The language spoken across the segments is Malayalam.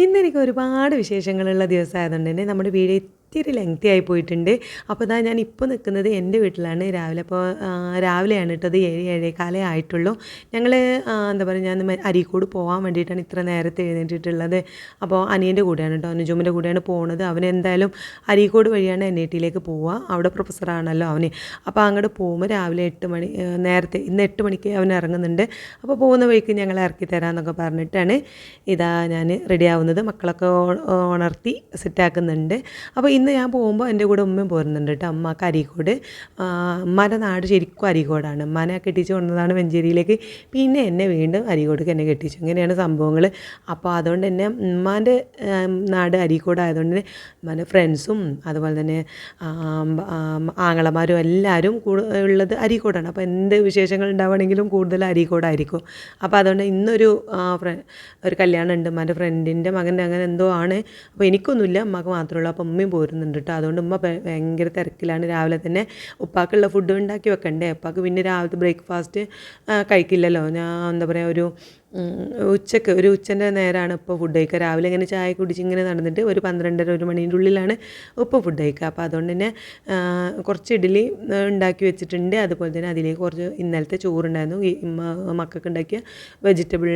ഇന്ന് എനിക്ക് ഒരുപാട് വിശേഷങ്ങളുള്ള ദിവസമായതുകൊണ്ട് തന്നെ നമ്മുടെ വീഡിയോ ഇത്തിരി ലെങ്തി ആയി പോയിട്ടുണ്ട്. അപ്പോൾ ഇതാ ഞാൻ ഇപ്പോൾ നിൽക്കുന്നത് എന്റെ വീട്ടിലാണ് രാവിലെ. അപ്പോൾ രാവിലെയാണ് കേട്ടത് ഏഴ് കാലേ ആയിട്ടുള്ളൂ. ഞങ്ങൾ എന്താ പറയുക ഞാൻ അരീക്കോട് പോകാൻ വേണ്ടിയിട്ടാണ് ഇത്ര നേരത്തെ എഴുന്നേറ്റിട്ടുള്ളത്. അപ്പോൾ അനിയന്റെ കൂടെയാണ് കേട്ടോ അനുജുമിന്റെ കൂടെയാണ് പോണത്. അവൻ എന്തായാലും അരീക്കോട് വഴിയാണ് എൻ ഐ ടിയിലേക്ക് പോവുക അവിടെ പ്രൊഫസറാണല്ലോ അവന്. അപ്പോൾ അങ്ങോട്ട് പോകുമ്പോൾ രാവിലെ എട്ട് മണി നേരത്തെ ഇന്ന് എട്ട് മണിക്ക് അവൻ ഇറങ്ങുന്നുണ്ട്. അപ്പോൾ പോകുന്ന വഴിക്ക് ഞങ്ങൾ ഇറക്കി തരാമെന്നൊക്കെ പറഞ്ഞിട്ടാണ് ഇതാ ഞാൻ റെഡി ആവുന്നത്. മക്കളൊക്കെ ഉണർത്തി സെറ്റാക്കുന്നുണ്ട് അപ്പോൾ ഇന്ന് ഞാൻ പോകുമ്പോൾ എന്റെ കൂടെ ഉമ്മയും പോരുന്നുണ്ട് കേട്ടോ അമ്മയ്ക്ക് അരീക്കോട് ആ, ഉമ്മാന്റെ നാട് ശരിക്കും അരീക്കോടാണ് അമ്മനെ കെട്ടിച്ച് കൊണ്ടതാണ് വെഞ്ചേരിയിലേക്ക്. പിന്നെ എന്നെ വീണ്ടും അരീക്കോടേക്ക് എന്നെ കെട്ടിച്ചു. ഇങ്ങനെയാണ് സംഭവങ്ങൾ അപ്പോൾ അതുകൊണ്ട് തന്നെ ഉമ്മാന്റെ നാട് അരീക്കോടായതുകൊണ്ട് തന്നെ ഉമ്മാന്റെ ഫ്രണ്ട്സും അതുപോലെ തന്നെ ആങ്ങളമാരും എല്ലാവരും കൂടു ഉള്ളത് അരീക്കോടാണ് അപ്പോൾ എന്ത് വിശേഷങ്ങൾ ഉണ്ടാവുകയാണെങ്കിലും കൂടുതൽ അരീക്കോടായിരിക്കും അപ്പോൾ അതുകൊണ്ട് ഇന്നൊരു ഒരു കല്യാണം ഉണ്ട് ഉമ്മാന്റെ ഫ്രണ്ടിന്റെ മകന്റെ അങ്ങനെ എന്തോ ആണ്. അപ്പോൾ എനിക്കൊന്നുമില്ല. അമ്മയ്ക്ക് മാത്രമേ ഉള്ളൂ. അപ്പോൾ ഉമ്മയും പോരുന്നുണ്ട് കേട്ടോ അതുകൊണ്ട് ഉമ്മ ഭയങ്കര തിരക്കിലാണ്. രാവിലെ തന്നെ ഉപ്പാക്കുള്ള ഫുഡ് ഉണ്ടാക്കി വെക്കണ്ടേ? ഉപ്പാക്ക് പിന്നെ രാവിലത്തെ ബ്രേക്ക്ഫാസ്റ്റ് കഴിക്കില്ലല്ലോ. ഞാൻ എന്താ പറയുക ഒരു ഉച്ചയ്ക്ക് ഒരു ഉച്ചന്റെ നേരമാണ് ഇപ്പോൾ ഫുഡ് കഴിക്കുക. രാവിലെ ഇങ്ങനെ ചായ കുടിച്ച് ഇങ്ങനെ നടന്നിട്ട് ഒരു പന്ത്രണ്ടര ഒരു മണീന്റെ ഉള്ളിലാണ് ഉപ്പ് ഫുഡ് കഴിക്കുക. അപ്പോൾ അതുകൊണ്ട് തന്നെ കുറച്ച് ഇഡ്ഡലി ഉണ്ടാക്കി വെച്ചിട്ടുണ്ട്. അതുപോലെ തന്നെ അതിലേക്ക് കുറച്ച് ഇന്നലത്തെ ചോറുണ്ടായിരുന്നു. മക്കൾക്ക് ഉണ്ടാക്കിയ വെജിറ്റബിൾ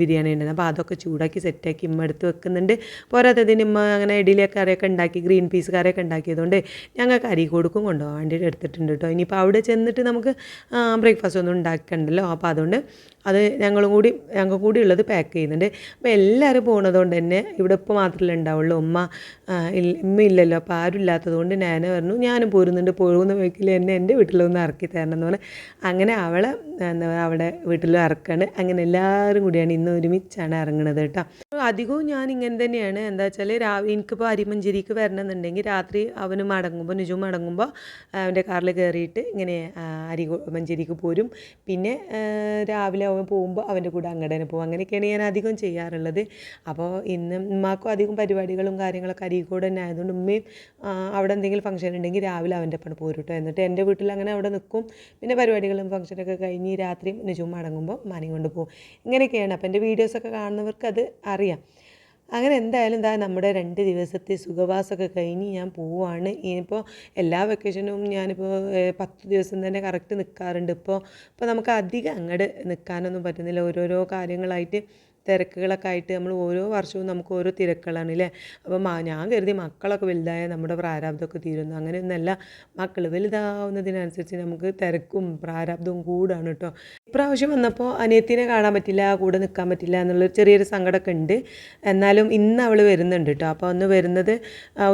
ബിരിയാണി ഉണ്ടായിരുന്നു. അപ്പോൾ അതൊക്കെ ചൂടാക്കി സെറ്റാക്കി ഇമ്മ എടുത്ത് വെക്കുന്നുണ്ട്. പോരാത്തതിന് ഇമ്മ അങ്ങനെ ഇഡ്ഡലി കറിയൊക്കെ ഉണ്ടാക്കി ഗ്രീൻ പീസ് കറിയൊക്കെ ഉണ്ടാക്കിയതുകൊണ്ട് ഞങ്ങൾക്ക് കൊടുക്കും കൊണ്ടുപോകാൻ വേണ്ടിയിട്ട് എടുത്തിട്ടുണ്ട് കേട്ടോ ഇനിയിപ്പോൾ അവിടെ ചെന്നിട്ട് നമുക്ക് ബ്രേക്ക്ഫാസ്റ്റ് ഒന്നും ഉണ്ടാക്കണ്ടല്ലോ. അപ്പോൾ അതുകൊണ്ട് അത് ഞങ്ങളും കൂടി ഞങ്ങൾ കൂടി ഉള്ളത് പാക്ക് ചെയ്യുന്നുണ്ട്. അപ്പോൾ എല്ലാവരും പോകുന്നതുകൊണ്ട് തന്നെ ഇവിടെ ഇപ്പോൾ മാത്രമല്ലേ ഉണ്ടാവുള്ളൂ. ഉമ്മ ഉമ്മ ഇല്ലല്ലോ. അപ്പോൾ ആരും ഇല്ലാത്തതുകൊണ്ട് ഞാൻ പറഞ്ഞു ഞാനും പോരുന്നുണ്ട്. പോകുന്ന വഴിക്കിൽ എന്നെ എന്റെ വീട്ടിലൊന്ന് ഇറക്കി തരണം എന്ന് പറഞ്ഞാൽ അങ്ങനെ അവളെ എന്താ പറയുക അവിടെ വീട്ടിലും ഇറക്കാണ്. അങ്ങനെ എല്ലാവരും കൂടിയാണ് ഇന്ന് ഒരുമിച്ചാണ് ഇറങ്ങുന്നത് കേട്ടോ. അധികവും ഞാൻ ഇങ്ങനെ തന്നെയാണ്. എന്താ വെച്ചാൽ രാവിലെ എനിക്കിപ്പോൾ അരിമഞ്ചേരിക്ക് വരണമെന്നുണ്ടെങ്കിൽ രാത്രി അവന് മടങ്ങുമ്പോൾ നിജു മടങ്ങുമ്പോൾ അവന്റെ കാറിൽ കയറിയിട്ട് ഇങ്ങനെ അരി മഞ്ചേരിക്ക് പോരും. പിന്നെ രാവിലെ അവൻ പോകുമ്പോൾ അവന്റെ കൂടെ അങ്ങോട്ട് തന്നെ പോകും അങ്ങനെയൊക്കെയാണ് ഞാൻ അധികം ചെയ്യാറുള്ളത്. അപ്പോൾ ഇന്ന് ഉമ്മാക്കും അധികം പരിപാടികളും കാര്യങ്ങളൊക്കെ അരീക്കോട് തന്നെ ആയതുകൊണ്ട് ഉമ്മയും അവിടെ എന്തെങ്കിലും ഫംഗ്ഷൻ ഉണ്ടെങ്കിൽ രാവിലെ അവന്റെ ഒപ്പം പോരും കേട്ടോ എന്നിട്ട് എന്റെ വീട്ടിൽ അങ്ങനെ അവിടെ നിൽക്കും പിന്നെ പരിപാടികളും ഫംഗ്ഷനൊക്കെ കഴിഞ്ഞ് രാത്രി നിജവും മടങ്ങുമ്പോൾ മാനിയും കൊണ്ട് പോകും. ഇങ്ങനെയൊക്കെയാണ്. അപ്പോൾ എന്റെ വീഡിയോസൊക്കെ കാണുന്നവർക്ക് അത് അറിയാം. അങ്ങനെ എന്തായാലും എന്താ നമ്മുടെ രണ്ട് ദിവസത്തെ സുഖവാസമൊക്കെ കഴിഞ്ഞ് ഞാൻ പോവുകയാണ് ഇനിയിപ്പോൾ എല്ലാ വെക്കേഷനും ഞാനിപ്പോൾ പത്ത് ദിവസം തന്നെ കറക്റ്റ് നിൽക്കാറുണ്ട് ഇപ്പോൾ ഇപ്പോൾ നമുക്ക് അധികം അങ്ങോട്ട് നിൽക്കാനൊന്നും പറ്റുന്നില്ല. ഓരോരോ കാര്യങ്ങളായിട്ട് തിരക്കുകളൊക്കെ ആയിട്ട് നമ്മൾ ഓരോ വർഷവും നമുക്ക് ഓരോ തിരക്കുകളാണ് അല്ലേ അപ്പം ഞാൻ കരുതി മക്കളൊക്കെ വലുതായ നമ്മുടെ പ്രാരാബ്ദമൊക്കെ തീരുന്നു. അങ്ങനെയൊന്നല്ല മക്കൾ വലുതാവുന്നതിനനുസരിച്ച് നമുക്ക് തിരക്കും പ്രാരാബ്ദവും കൂടാണ് കേട്ടോ. ഇപ്രാവശ്യം വന്നപ്പോൾ അനിയത്തിനെ കാണാൻ പറ്റില്ല കൂടെ നിൽക്കാൻ പറ്റില്ല എന്നുള്ളൊരു ചെറിയൊരു സങ്കടമൊക്കെ ഉണ്ട്. എന്നാലും ഇന്ന് അവൾ വരുന്നുണ്ട് കേട്ടോ. അപ്പോൾ ഒന്ന് വരുന്നത്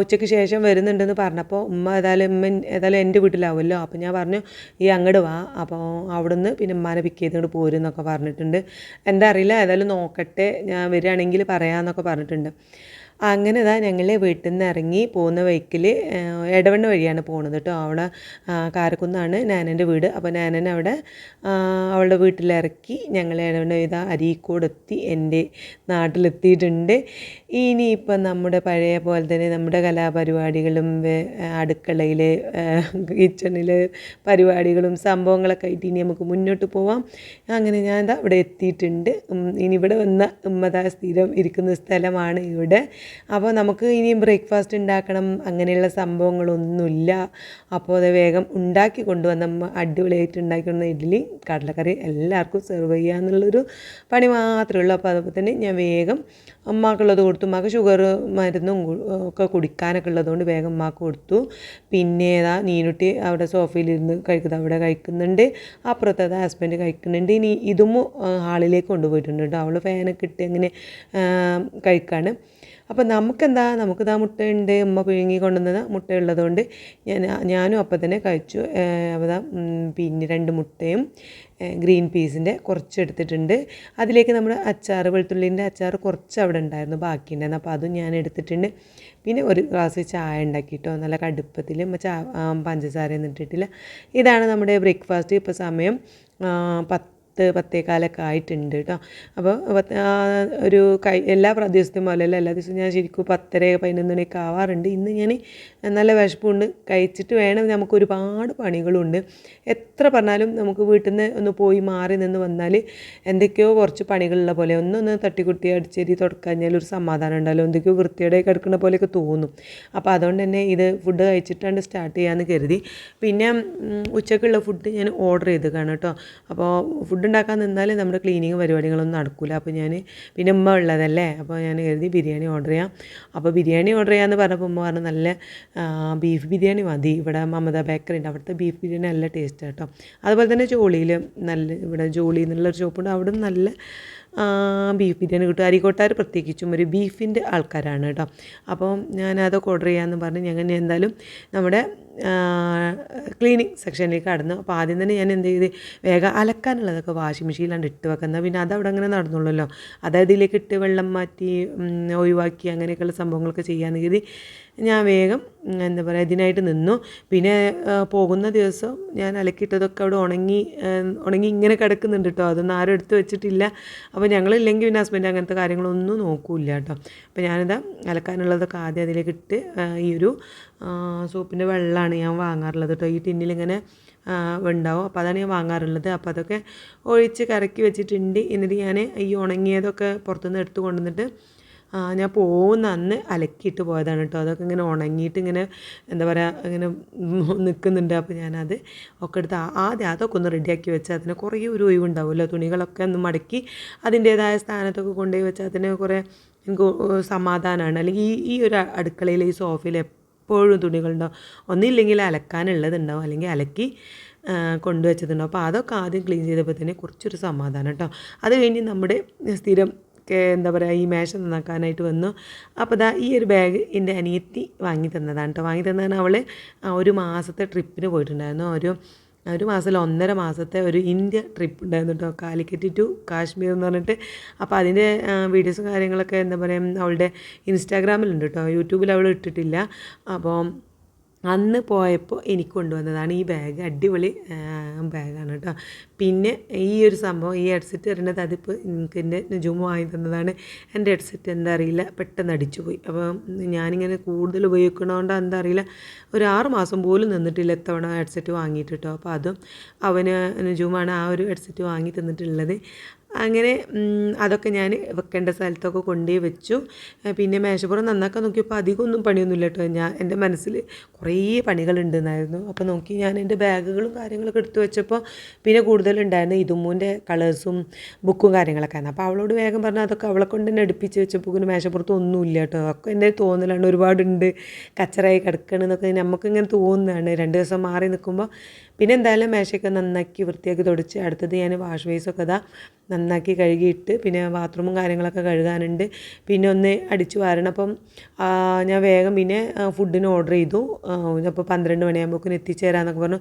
ഉച്ചയ്ക്ക് ശേഷം വരുന്നുണ്ടെന്ന് പറഞ്ഞപ്പോൾ ഉമ്മ ഏതായാലും ഉമ്മ ഏതായാലും എന്റെ വീട്ടിലാവുമല്ലോ. അപ്പോൾ ഞാൻ പറഞ്ഞു ഈ അങ്ങോട്ട് വാ. അപ്പോൾ അവിടുന്ന് പിന്നെ ഉമ്മാനെ പിക്ക് ചെയ്തുകൊണ്ട് പോരും എന്നൊക്കെ പറഞ്ഞിട്ടുണ്ട്. എന്താ അറിയില്ല ഏതായാലും നോക്കട്ടെ. ഞാൻ വരികയാണെങ്കിൽ പറയാമെന്നൊക്കെ പറഞ്ഞിട്ടുണ്ട്. അങ്ങനെ ഇതാ ഞങ്ങൾ വീട്ടിൽ നിന്ന് ഇറങ്ങി പോകുന്ന വഴിക്കിൽ ഇടവണ്ണ വഴിയാണ് പോകുന്നത് കേട്ടോ അവിടെ കാരക്കുന്നാണ് നാനന്റെ വീട്. അപ്പോൾ നാനൻ അവിടെ അവളുടെ വീട്ടിലിറക്കി ഞങ്ങൾ ഇടവണ്ണ ഇതാ അരീക്കോടെത്തി എന്റെ നാട്ടിലെത്തിയിട്ടുണ്ട്. ഇനിയിപ്പം നമ്മുടെ പഴയ പോലെ തന്നെ നമ്മുടെ കലാപരിപാടികളും അടുക്കളയിൽ കിച്ചണിൽ പരിപാടികളും സംഭവങ്ങളൊക്കെ ആയിട്ട് ഇനി നമുക്ക് മുന്നോട്ട് പോവാം. അങ്ങനെ ഞാൻ ഇതാ ഇവിടെ എത്തിയിട്ടുണ്ട്. ഇനി ഇവിടെ വന്ന ഉമ്മതാ സ്ഥിരം ഇരിക്കുന്ന സ്ഥലമാണ് ഇവിടെ. അപ്പോൾ നമുക്ക് ഇനിയും ബ്രേക്ക്ഫാസ്റ്റ് ഉണ്ടാക്കണം അങ്ങനെയുള്ള സംഭവങ്ങളൊന്നുമില്ല. അപ്പോൾ അത് വേഗം ഉണ്ടാക്കി കൊണ്ടുവന്ന അടിപൊളിയായിട്ട് ഉണ്ടാക്കി കൊണ്ടുവന്ന ഇഡ്ഡലി കടലക്കറി എല്ലാവർക്കും സെർവ് ചെയ്യുക എന്നുള്ളൊരു പണി മാത്രമേ ഉള്ളൂ. അപ്പോൾ അതുപോലെ തന്നെ ഞാൻ വേഗം അമ്മാക്കുള്ളത് കൊടുത്തു ഉമ്മാക്ക് ഷുഗർ മരുന്നും ഒക്കെ കുടിക്കാനൊക്കെ ഉള്ളതുകൊണ്ട് വേഗം ഉമ്മാക്ക് കൊടുത്തു. പിന്നെ ഏതാ നീനുട്ടി അവിടെ സോഫയിലിരുന്ന് കഴിക്കുന്നത് അവിടെ കഴിക്കുന്നുണ്ട്. അപ്പുറത്തെ ഹസ്ബൻഡ് കഴിക്കുന്നുണ്ട്. ഇനി ഇതും ഹാളിലേക്ക് കൊണ്ടുപോയിട്ടുണ്ട് കേട്ടോ. അവൾ ഫാനൊക്കെ ഇട്ട് അങ്ങനെ കഴിക്കാണ്. അപ്പോൾ നമുക്കെന്താ നമുക്കിതാ മുട്ടയുണ്ട്. ഉമ്മ പിഴുങ്ങി കൊണ്ടുവന്നത് മുട്ട ഉള്ളതുകൊണ്ട് ഞാൻ ഞാനും അപ്പം തന്നെ കഴിച്ചു അതാ പിന്നെ രണ്ട് മുട്ടയും ഗ്രീൻ പീസിന്റെ കുറച്ച് എടുത്തിട്ടുണ്ട് അതിലേക്ക് നമ്മൾ അച്ചാർ വെളുത്തുള്ളിന്റെ അച്ചാർ കുറച്ച് അവിടെ ഉണ്ടായിരുന്നു ബാക്കിയുണ്ടായിരുന്നു. അപ്പോൾ അതും ഞാൻ എടുത്തിട്ടുണ്ട്. പിന്നെ ഒരു ഗ്ലാസ് ചായ ഉണ്ടാക്കിയിട്ടോ നല്ല കടുപ്പത്തിൽ ചാ പഞ്ചസാരയൊന്നും ഇട്ടിട്ടില്ല. ഇതാണ് നമ്മുടെ ബ്രേക്ക്ഫാസ്റ്റ് ഇപ്പോൾ സമയം പത്ത് പത്ത് പത്തേകാലൊക്കെ ആയിട്ടുണ്ട് കേട്ടോ അപ്പോൾ ഒരു കൈ എല്ലാ പ്ര- പോലെ പോലെയല്ല എല്ലാ ദിവസവും ഞാൻ ശരിക്കും പത്തര പതിനൊന്ന് മണിയൊക്കെ ആവാറുണ്ട്. ഇന്ന് ഞാൻ നല്ല വിശപ്പുണ്ട്. കഴിച്ചിട്ട് വേണം നമുക്ക് ഒരുപാട് പണികളുണ്ട്. എത്ര പറഞ്ഞാലും നമുക്ക് വീട്ടിൽ നിന്ന് ഒന്ന് പോയി മാറി നിന്ന് വന്നാൽ എന്തൊക്കെയോ കുറച്ച് പണികളുള്ള പോലെ ഒന്നൊന്ന് തട്ടിക്കുട്ടി അടിച്ചേരി തുടക്കഴിഞ്ഞാൽ ഒരു സമാധാനം ഉണ്ടല്ലോ എന്തൊക്കെയോ വൃത്തിയുടെ കിടക്കുന്ന പോലെയൊക്കെ തോന്നും. അപ്പോൾ അതുകൊണ്ട് തന്നെ ഇത് ഫുഡ് കഴിച്ചിട്ടാണ് സ്റ്റാർട്ട് ചെയ്യാമെന്ന് കരുതി. പിന്നെ ഉച്ചക്കുള്ള ഫുഡ് ഞാൻ ഓർഡർ ചെയ്ത് കാണും കേട്ടോ അപ്പോൾ ഫുഡ് ഉണ്ടാക്കാൻ നിന്നാൽ നമ്മുടെ ക്ലീനിങ് പരിപാടികളൊന്നും നടക്കില്ല അപ്പോൾ ഞാൻ പിന്നെ ഉമ്മ ഉള്ളതല്ലേ? അപ്പോൾ ഞാൻ കരുതി ബിരിയാണി ഓർഡർ ചെയ്യാം. അപ്പോൾ ബിരിയാണി ഓർഡർ ചെയ്യാമെന്ന് പറഞ്ഞപ്പോൾ ഉമ്മ പറഞ്ഞു നല്ല ബീഫ് ബിരിയാണി മതി. ഇവിടെ മമത ബേക്കറി ഉണ്ട്. അവിടുത്തെ ബീഫ് ബിരിയാണി നല്ല ടേസ്റ്റ് കേട്ടോ അതുപോലെ തന്നെ ജോളിയിൽ നല്ല ഇവിടെ ജോളി എന്നുള്ളൊരു ഷോപ്പുണ്ട് അവിടെ നല്ല ബീഫ് ബിരിയാണി കിട്ടും. അരിക്കോട്ടാർ പ്രത്യേകിച്ചും ഒരു ബീഫിന്റെ ആൾക്കാരാണ് കേട്ടോ അപ്പോൾ ഞാൻ അതൊക്കെ ഓർഡർ ചെയ്യാമെന്ന് പറഞ്ഞ് ഞങ്ങൾ എന്തായാലും നമ്മുടെ ക്ലീനിങ് സെക്ഷനിലേക്ക് കടന്നു. അപ്പോൾ ആദ്യം തന്നെ ഞാൻ എന്ത് ചെയ്ത് വേഗം അലക്കാനുള്ളതൊക്കെ വാഷിംഗ് മെഷീനിലാണ് ഇട്ട് വെക്കുന്നത് പിന്നെ അതവിടെ അങ്ങനെ നടന്നുള്ളല്ലോ. അതായത് ഇതിലേക്ക് ഇട്ട് വെള്ളം മാറ്റി ഒഴിവാക്കി അങ്ങനെയൊക്കെയുള്ള സംഭവങ്ങളൊക്കെ ചെയ്യാമെന്ന് കരുതി ഞാൻ വേഗം എന്താ പറയുക ഇതിനായിട്ട് നിന്നു. പിന്നെ പോകുന്ന ദിവസം ഞാൻ അലക്കിയിട്ടതൊക്കെ അവിടെ ഉണങ്ങി ഉണങ്ങി ഇങ്ങനെ കിടക്കുന്നുണ്ട് കേട്ടോ അതൊന്നും ആരും എടുത്ത് വെച്ചിട്ടില്ല. അപ്പോൾ ഞങ്ങളില്ലെങ്കിൽ പിന്നെ ഹസ്ബൻഡ് അങ്ങനത്തെ കാര്യങ്ങളൊന്നും നോക്കൂല കേട്ടോ അപ്പോൾ ഞാനിതാ അലക്കാനുള്ളതൊക്കെ ആദ്യം അതിലേക്ക് ഇട്ട് ഈ ഒരു സോപ്പിന്റെ വെള്ളമാണ് ഞാൻ വാങ്ങാറുള്ളത് കേട്ടോ ഈ ടിന്നിലിങ്ങനെ ഉണ്ടാവും അപ്പോൾ അതാണ് ഞാൻ വാങ്ങാറുള്ളത്. അപ്പോൾ അതൊക്കെ ഒഴിച്ച് കറക്കി വെച്ചിട്ടുണ്ട്. എന്നിട്ട് ഞാൻ ഈ ഉണങ്ങിയതൊക്കെ പുറത്തുനിന്ന് എടുത്ത് കൊണ്ടുവന്നിട്ട് ഞാൻ പോകുന്ന അന്ന് അലക്കിയിട്ട് പോയതാണ് കേട്ടോ അതൊക്കെ ഇങ്ങനെ ഉണങ്ങിയിട്ട് ഇങ്ങനെ എന്താ പറയുക ഇങ്ങനെ നിൽക്കുന്നുണ്ട് അപ്പോൾ ഞാനത് ഒക്കെ എടുത്ത് ആദ്യം അതൊക്കെ ഒന്ന് റെഡിയാക്കി വെച്ചാൽ അതിന് കുറേ ഒരു ഒഴിവുണ്ടാവുമല്ലോ. തുണികളൊക്കെ ഒന്ന് മടക്കി അതിന്റേതായ സ്ഥാനത്തൊക്കെ കൊണ്ടുപോയി വെച്ചാൽ അതിന് കുറേ എനിക്ക് സമാധാനമാണ് അല്ലെങ്കിൽ ഈ ഈ ഒരു അടുക്കളയിൽ ഈ സോഫയിൽ എപ്പോഴും തുണികളുണ്ടാവും ഒന്നില്ലെങ്കിൽ അലക്കാനുള്ളതുണ്ടാവും അല്ലെങ്കിൽ അലക്കി കൊണ്ടുവച്ചതുണ്ടാവും അപ്പോൾ അതൊക്കെ ആദ്യം ക്ലീൻ ചെയ്തപ്പോൾ തന്നെ കുറച്ചൊരു സമാധാനം കേട്ടോ അത് കഴിഞ്ഞ് നമ്മുടെ സ്ഥിരം എന്താ പറയുക ഈ മേശ നന്നാക്കാനായിട്ട് വന്നു. അപ്പോൾ ദാ ഈ ഒരു ബാഗ് എന്റെ അനിയത്തി വാങ്ങി തന്നതാണ് കേട്ടോ വാങ്ങി തന്നതാണ് അവൾ ഒരു മാസത്തെ ട്രിപ്പിന് പോയിട്ടുണ്ടായിരുന്നു. ഒരു ഒരു മാസത്തിൽ ഒന്നര മാസത്തെ ഒരു ഇന്ത്യ ട്രിപ്പ് ഉണ്ടായിരുന്നു കേട്ടോ കാലിക്കറ്റ് ടു കാശ്മീർ എന്ന് പറഞ്ഞിട്ട്. അപ്പോൾ അതിന്റെ വീഡിയോസും കാര്യങ്ങളൊക്കെ എന്താ പറയുക അവളുടെ ഇൻസ്റ്റാഗ്രാമിലുണ്ട് കേട്ടോ യൂട്യൂബിൽ അവൾ ഇട്ടിട്ടില്ല. അപ്പോൾ അന്ന് പോയപ്പോൾ എനിക്ക് കൊണ്ടുവന്നതാണ് ഈ ബാഗ് അടിപൊളി ബാഗാണ് കേട്ടോ പിന്നെ ഈ ഒരു സംഭവം ഈ ഹെഡ്സെറ്റ് വരേണ്ടത് അതിപ്പോൾ എനിക്ക് എന്റെ നുജുമ വാങ്ങി തന്നതാണ്. എന്റെ ഹെഡ്സെറ്റ് എന്താ അറിയില്ല പെട്ടെന്ന് അടിച്ചു പോയി. അപ്പോൾ ഞാനിങ്ങനെ കൂടുതൽ ഉപയോഗിക്കണോണ്ട് എന്താ അറിയില്ല ഒരു ആറ് മാസം പോലും നിന്നിട്ടില്ല എത്തവണ ഹെഡ്സെറ്റ് വാങ്ങിയിട്ട് കേട്ടോ അപ്പോൾ അതും അവന് നുജുമാണ് ആ ഒരു ഹെഡ്സെറ്റ് വാങ്ങി തന്നിട്ടുള്ളത്. അങ്ങനെ അതൊക്കെ ഞാൻ വെക്കേണ്ട സ്ഥലത്തൊക്കെ കൊണ്ടുപോയി വെച്ചു. പിന്നെ മേശപ്പുറം നന്നാക്കാൻ നോക്കിയപ്പോൾ അധികമൊന്നും പണിയൊന്നുമില്ല കേട്ടോ. ഞാൻ എന്റെ മനസ്സിൽ കുറേ പണികളുണ്ടെന്നായിരുന്നു. അപ്പോൾ നോക്കി ഞാൻ എന്റെ ബാഗുകളും കാര്യങ്ങളൊക്കെ എടുത്തു വെച്ചപ്പോൾ പിന്നെ കൂടുതലുണ്ടായിരുന്നു ഇതുമ്മൂന്റെ കളേഴ്സും ബുക്കും കാര്യങ്ങളൊക്കെ ആയിരുന്നു അപ്പോൾ അവളോട് വേഗം പറഞ്ഞാൽ അതൊക്കെ അവളെ കൊണ്ട് തന്നെ അടുപ്പിച്ച് വെച്ചപ്പോൾ പിന്നെ മേശപ്പുറത്ത് ഒന്നുമില്ല കേട്ടോ. ഒക്കെ എന്റെ തോന്നലാണ് ഒരുപാടുണ്ട്. കച്ചറായി കിടക്കണമെന്നൊക്കെ നമുക്കിങ്ങനെ തോന്നുന്നതാണ്. രണ്ട് ദിവസം മാറി നിൽക്കുമ്പോൾ പിന്നെ എന്തായാലും മേശയൊക്കെ നന്നാക്കി വൃത്തിയാക്കി തുടച്ച് അടുത്തത് ഞാൻ വാഷ് ബേസൊക്കെ ഇതാ നന്നാക്കി കഴുകിയിട്ട് പിന്നെ ബാത്റൂമും കാര്യങ്ങളൊക്കെ കഴുകാനുണ്ട്. പിന്നെ ഒന്ന് അടിച്ചു വാരണം അപ്പം ഞാൻ വേഗം പിന്നെ ഫുഡിന് ഓർഡർ ചെയ്തു. അപ്പോൾ പന്ത്രണ്ട് മണിയാകുമ്പോഴേക്കും എത്തിച്ചേരാന്നൊക്കെ പറഞ്ഞു.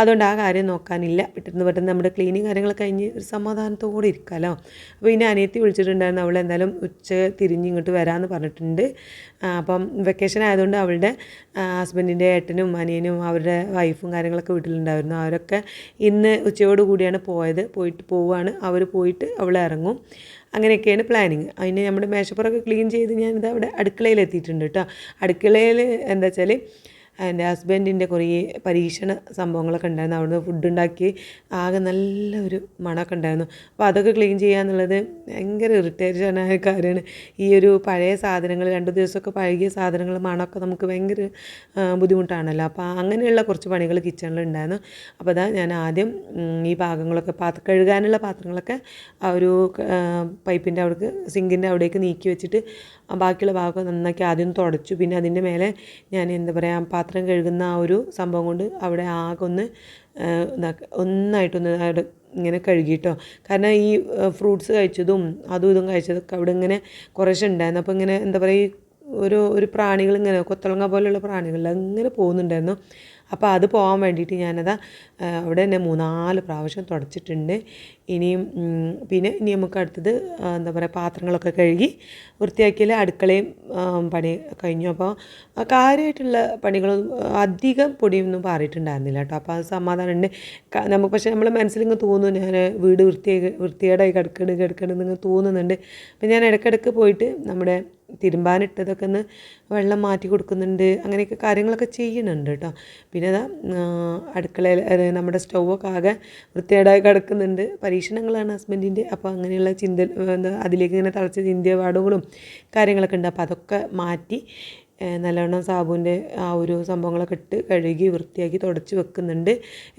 അതുകൊണ്ട് ആ കാര്യം നോക്കാനില്ല. പെട്ടെന്ന് പെട്ടെന്ന് നമ്മുടെ ക്ലീനിങ് കാര്യങ്ങളൊക്കെ കഴിഞ്ഞ് ഒരു സമാധാനത്തോടെ ഇരിക്കാമല്ലോ അപ്പോൾ പിന്നെ അനിയത്തി വിളിച്ചിട്ടുണ്ടായിരുന്നു അവൾ എന്തായാലും ഉച്ച തിരിഞ്ഞ് ഇങ്ങോട്ട് വരാമെന്ന് പറഞ്ഞിട്ടുണ്ട്. അപ്പം വെക്കേഷൻ ആയതുകൊണ്ട് അവളുടെ ഹസ്ബൻഡിന്റെ ഏട്ടനും അനിയനും അവരുടെ വൈഫും കാര്യങ്ങളൊക്കെ വീട്ടിലുണ്ടായിരുന്നു. അവരൊക്കെ ഇന്ന് ഉച്ചയോട് കൂടിയാണ് പോയത്. പോയിട്ട് പോവുകയാണ് അവർ പോയിട്ട് അവൾ ഇറങ്ങും. അങ്ങനെയൊക്കെയാണ് പ്ലാനിങ് അതിന് നമ്മുടെ മേശപ്പുറമൊക്കെ ക്ലീൻ ചെയ്ത് ഞാനിത് അവിടെ അടുക്കളയിൽ എത്തിയിട്ടുണ്ട് കേട്ടോ അടുക്കളയിൽ എന്താ വെച്ചാൽ എന്റെ ഹസ്ബൻഡിന്റെ കുറേ പരീക്ഷണ സംഭവങ്ങളൊക്കെ ഉണ്ടായിരുന്നു. അവിടുന്ന് ഫുഡ് ഉണ്ടാക്കി ആകെ നല്ല ഒരു മണമൊക്കെ ഉണ്ടായിരുന്നു. അപ്പോൾ അതൊക്കെ ക്ലീൻ ചെയ്യാന്നുള്ളത് ഭയങ്കര ഇറിറ്റേഷനായ കാര്യമാണ്. ഈ ഒരു പഴയ സാധനങ്ങൾ രണ്ട് ദിവസമൊക്കെ പഴകിയ സാധനങ്ങൾ മണമൊക്കെ നമുക്ക് ഭയങ്കര ബുദ്ധിമുട്ടാണല്ലോ. അപ്പോൾ അങ്ങനെയുള്ള കുറച്ച് പണികൾ കിച്ചണിൽ ഉണ്ടായിരുന്നു. അപ്പോൾ അതാ ഞാൻ ആദ്യം ഈ ഭാഗങ്ങളൊക്കെ പാത്ര കഴുകാനുള്ള പാത്രങ്ങളൊക്കെ ആ ഒരു പൈപ്പിന്റെ അവിടേക്ക് സിങ്കിന്റെ അവിടേക്ക് നീക്കി വെച്ചിട്ട് ബാക്കിയുള്ള ഭാഗമൊക്കെ നന്നാക്കി ആദ്യം തുടച്ചു. പിന്നെ അതിന്റെ മേലെ ഞാൻ എന്താ പറയുക പാത്രം കഴുകുന്ന ആ ഒരു സംഭവം കൊണ്ട് അവിടെ ആകെ ഒന്ന് ഒന്നായിട്ടൊന്ന് അവിടെ ഇങ്ങനെ കഴുകിയിട്ടോ കാരണം ഈ ഫ്രൂട്ട്സ് കഴിച്ചതും അതും ഇതും കഴിച്ചതൊക്കെ അവിടെ ഇങ്ങനെ കുറേശ്ശെ ഉണ്ടായിരുന്നു. അപ്പോൾ ഇങ്ങനെ എന്താ പറയുക ഒരു ഒരു പ്രാണികൾ ഇങ്ങനെ കൊത്തളങ്ങ പോലെയുള്ള പ്രാണികൾ അങ്ങനെ പോകുന്നുണ്ടായിരുന്നു. അപ്പോൾ അത് പോകാൻ വേണ്ടിയിട്ട് ഞാനത് അവിടെ തന്നെ മൂന്നാൽ പ്രാവശ്യം തുടച്ചിട്ടുണ്ട്. ഇനിയും പിന്നെ ഇനി നമുക്ക് അടുത്തത് എന്താ പറയുക പാത്രങ്ങളൊക്കെ കഴുകി വൃത്തിയാക്കിയാൽ അടുക്കളയും പണി കഴിഞ്ഞു. അപ്പോൾ കാര്യമായിട്ടുള്ള പണികളൊന്നും അധികം പൊടിയൊന്നും പാറിയിട്ടുണ്ടായിരുന്നില്ല കേട്ടോ. അപ്പോൾ അത് സമാധാനമുണ്ട്. നമുക്ക് പക്ഷേ നമ്മൾ മനസ്സിലിങ്ങ് തോന്നുന്നു ഞാൻ വീട് വൃത്തിയായി വൃത്തികേടായി കിടക്കണ് കിടക്കണമെന്ന് തോന്നുന്നുണ്ട്. അപ്പം ഞാൻ ഇടയ്ക്കിടയ്ക്ക് പോയിട്ട് നമ്മുടെ തിരുമ്പാനിട്ടതൊക്കെ ഒന്ന് വെള്ളം മാറ്റി കൊടുക്കുന്നുണ്ട് അങ്ങനെയൊക്കെ കാര്യങ്ങളൊക്കെ ചെയ്യുന്നുണ്ട് കേട്ടോ പിന്നെ അതാ അടുക്കളയിൽ നമ്മുടെ സ്റ്റൗവൊക്കെ ആകെ വൃത്തികേടായി കിടക്കുന്നുണ്ട്. പരീക്ഷണങ്ങളാണ് ഹസ്ബൻഡിന്റെ. അപ്പോൾ അങ്ങനെയുള്ള ചിന്ത എന്താ അതിലേക്ക് ഇങ്ങനെ തിളച്ച ചിന്തിയ പാടുകളും കാര്യങ്ങളൊക്കെ ഉണ്ട്. അപ്പോൾ അതൊക്കെ മാറ്റി നല്ലവണ്ണം സാബുവിന്റെ ആ ഒരു സംഭവങ്ങളൊക്കെ ഇട്ട് കഴുകി വൃത്തിയാക്കി തുടച്ച് വെക്കുന്നുണ്ട്.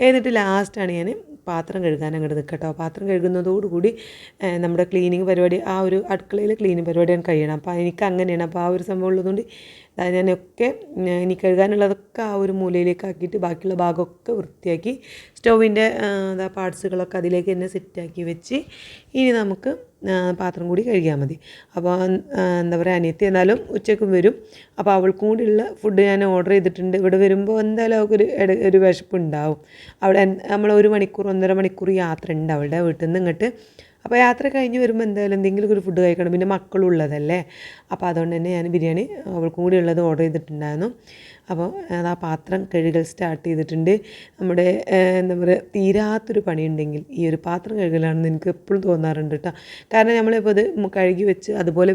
എന്നിട്ട് ലാസ്റ്റാണ് ഞാൻ പാത്രം കഴുകാൻ അങ്ങോട്ട് നിൽക്കട്ടോ പാത്രം കഴുകുന്നതോടുകൂടി നമ്മുടെ ക്ലീനിങ് പരിപാടി ആ ഒരു അടുക്കളയിൽ ക്ലീനിങ് പരിപാടിയാണ് കഴിയണം. അപ്പോൾ എനിക്ക് അങ്ങനെയാണ്. അപ്പോൾ ആ ഒരു സംഭവം ഉള്ളതുകൊണ്ട് ഞാനൊക്കെ ഇനി കഴുകാനുള്ളതൊക്കെ ആ ഒരു മൂലയിലേക്ക് ആക്കിയിട്ട് ബാക്കിയുള്ള ഭാഗമൊക്കെ വൃത്തിയാക്കി സ്റ്റൗവിന്റെ പാർട്സുകളൊക്കെ അതിലേക്ക് തന്നെ സെറ്റാക്കി വെച്ച് ഇനി നമുക്ക് പാത്രം കൂടി കഴുകിയാൽ മതി. അപ്പോൾ എന്താ പറയുക അനിയത്തി എന്നാലും ഉച്ചയ്ക്കും വരും. അപ്പോൾ അവൾക്കും കൂടിയുള്ള ഫുഡ് ഞാൻ ഓർഡർ ചെയ്തിട്ടുണ്ട്. ഇവിടെ വരുമ്പോൾ എന്തായാലും അവൾക്കൊരു ഇട ഒരു വിശപ്പ് ഉണ്ടാവും അവിടെ നമ്മൾ ഒരു മണിക്കൂർ ഒന്നര മണിക്കൂർ യാത്ര ഉണ്ട് അവളുടെ വീട്ടിൽ നിന്ന് ഇങ്ങോട്ട്. അപ്പോൾ യാത്ര കഴിഞ്ഞ് വരുമ്പോൾ എന്തായാലും എന്തെങ്കിലും ഒരു ഫുഡ് കഴിക്കണം. പിന്നെ മക്കളും ഉള്ളതല്ലേ അപ്പോൾ അതുകൊണ്ട് തന്നെ ഞാൻ ബിരിയാണി അവൾക്കും കൂടി ഉള്ളത് ഓർഡർ ചെയ്തിട്ടുണ്ടായിരുന്നു. അപ്പോൾ അത് ആ പാത്രം കഴുകൽ സ്റ്റാർട്ട് ചെയ്തിട്ടുണ്ട്. നമ്മുടെ എന്താ പറയുക തീരാത്തൊരു പണിയുണ്ടെങ്കിൽ ഈ ഒരു പാത്രം കഴുകലാണെന്ന് എനിക്ക് എപ്പോഴും തോന്നാറുണ്ട് കേട്ടോ. കാരണം നമ്മളിപ്പോൾ അത് കഴുകി വെച്ച് അതുപോലെ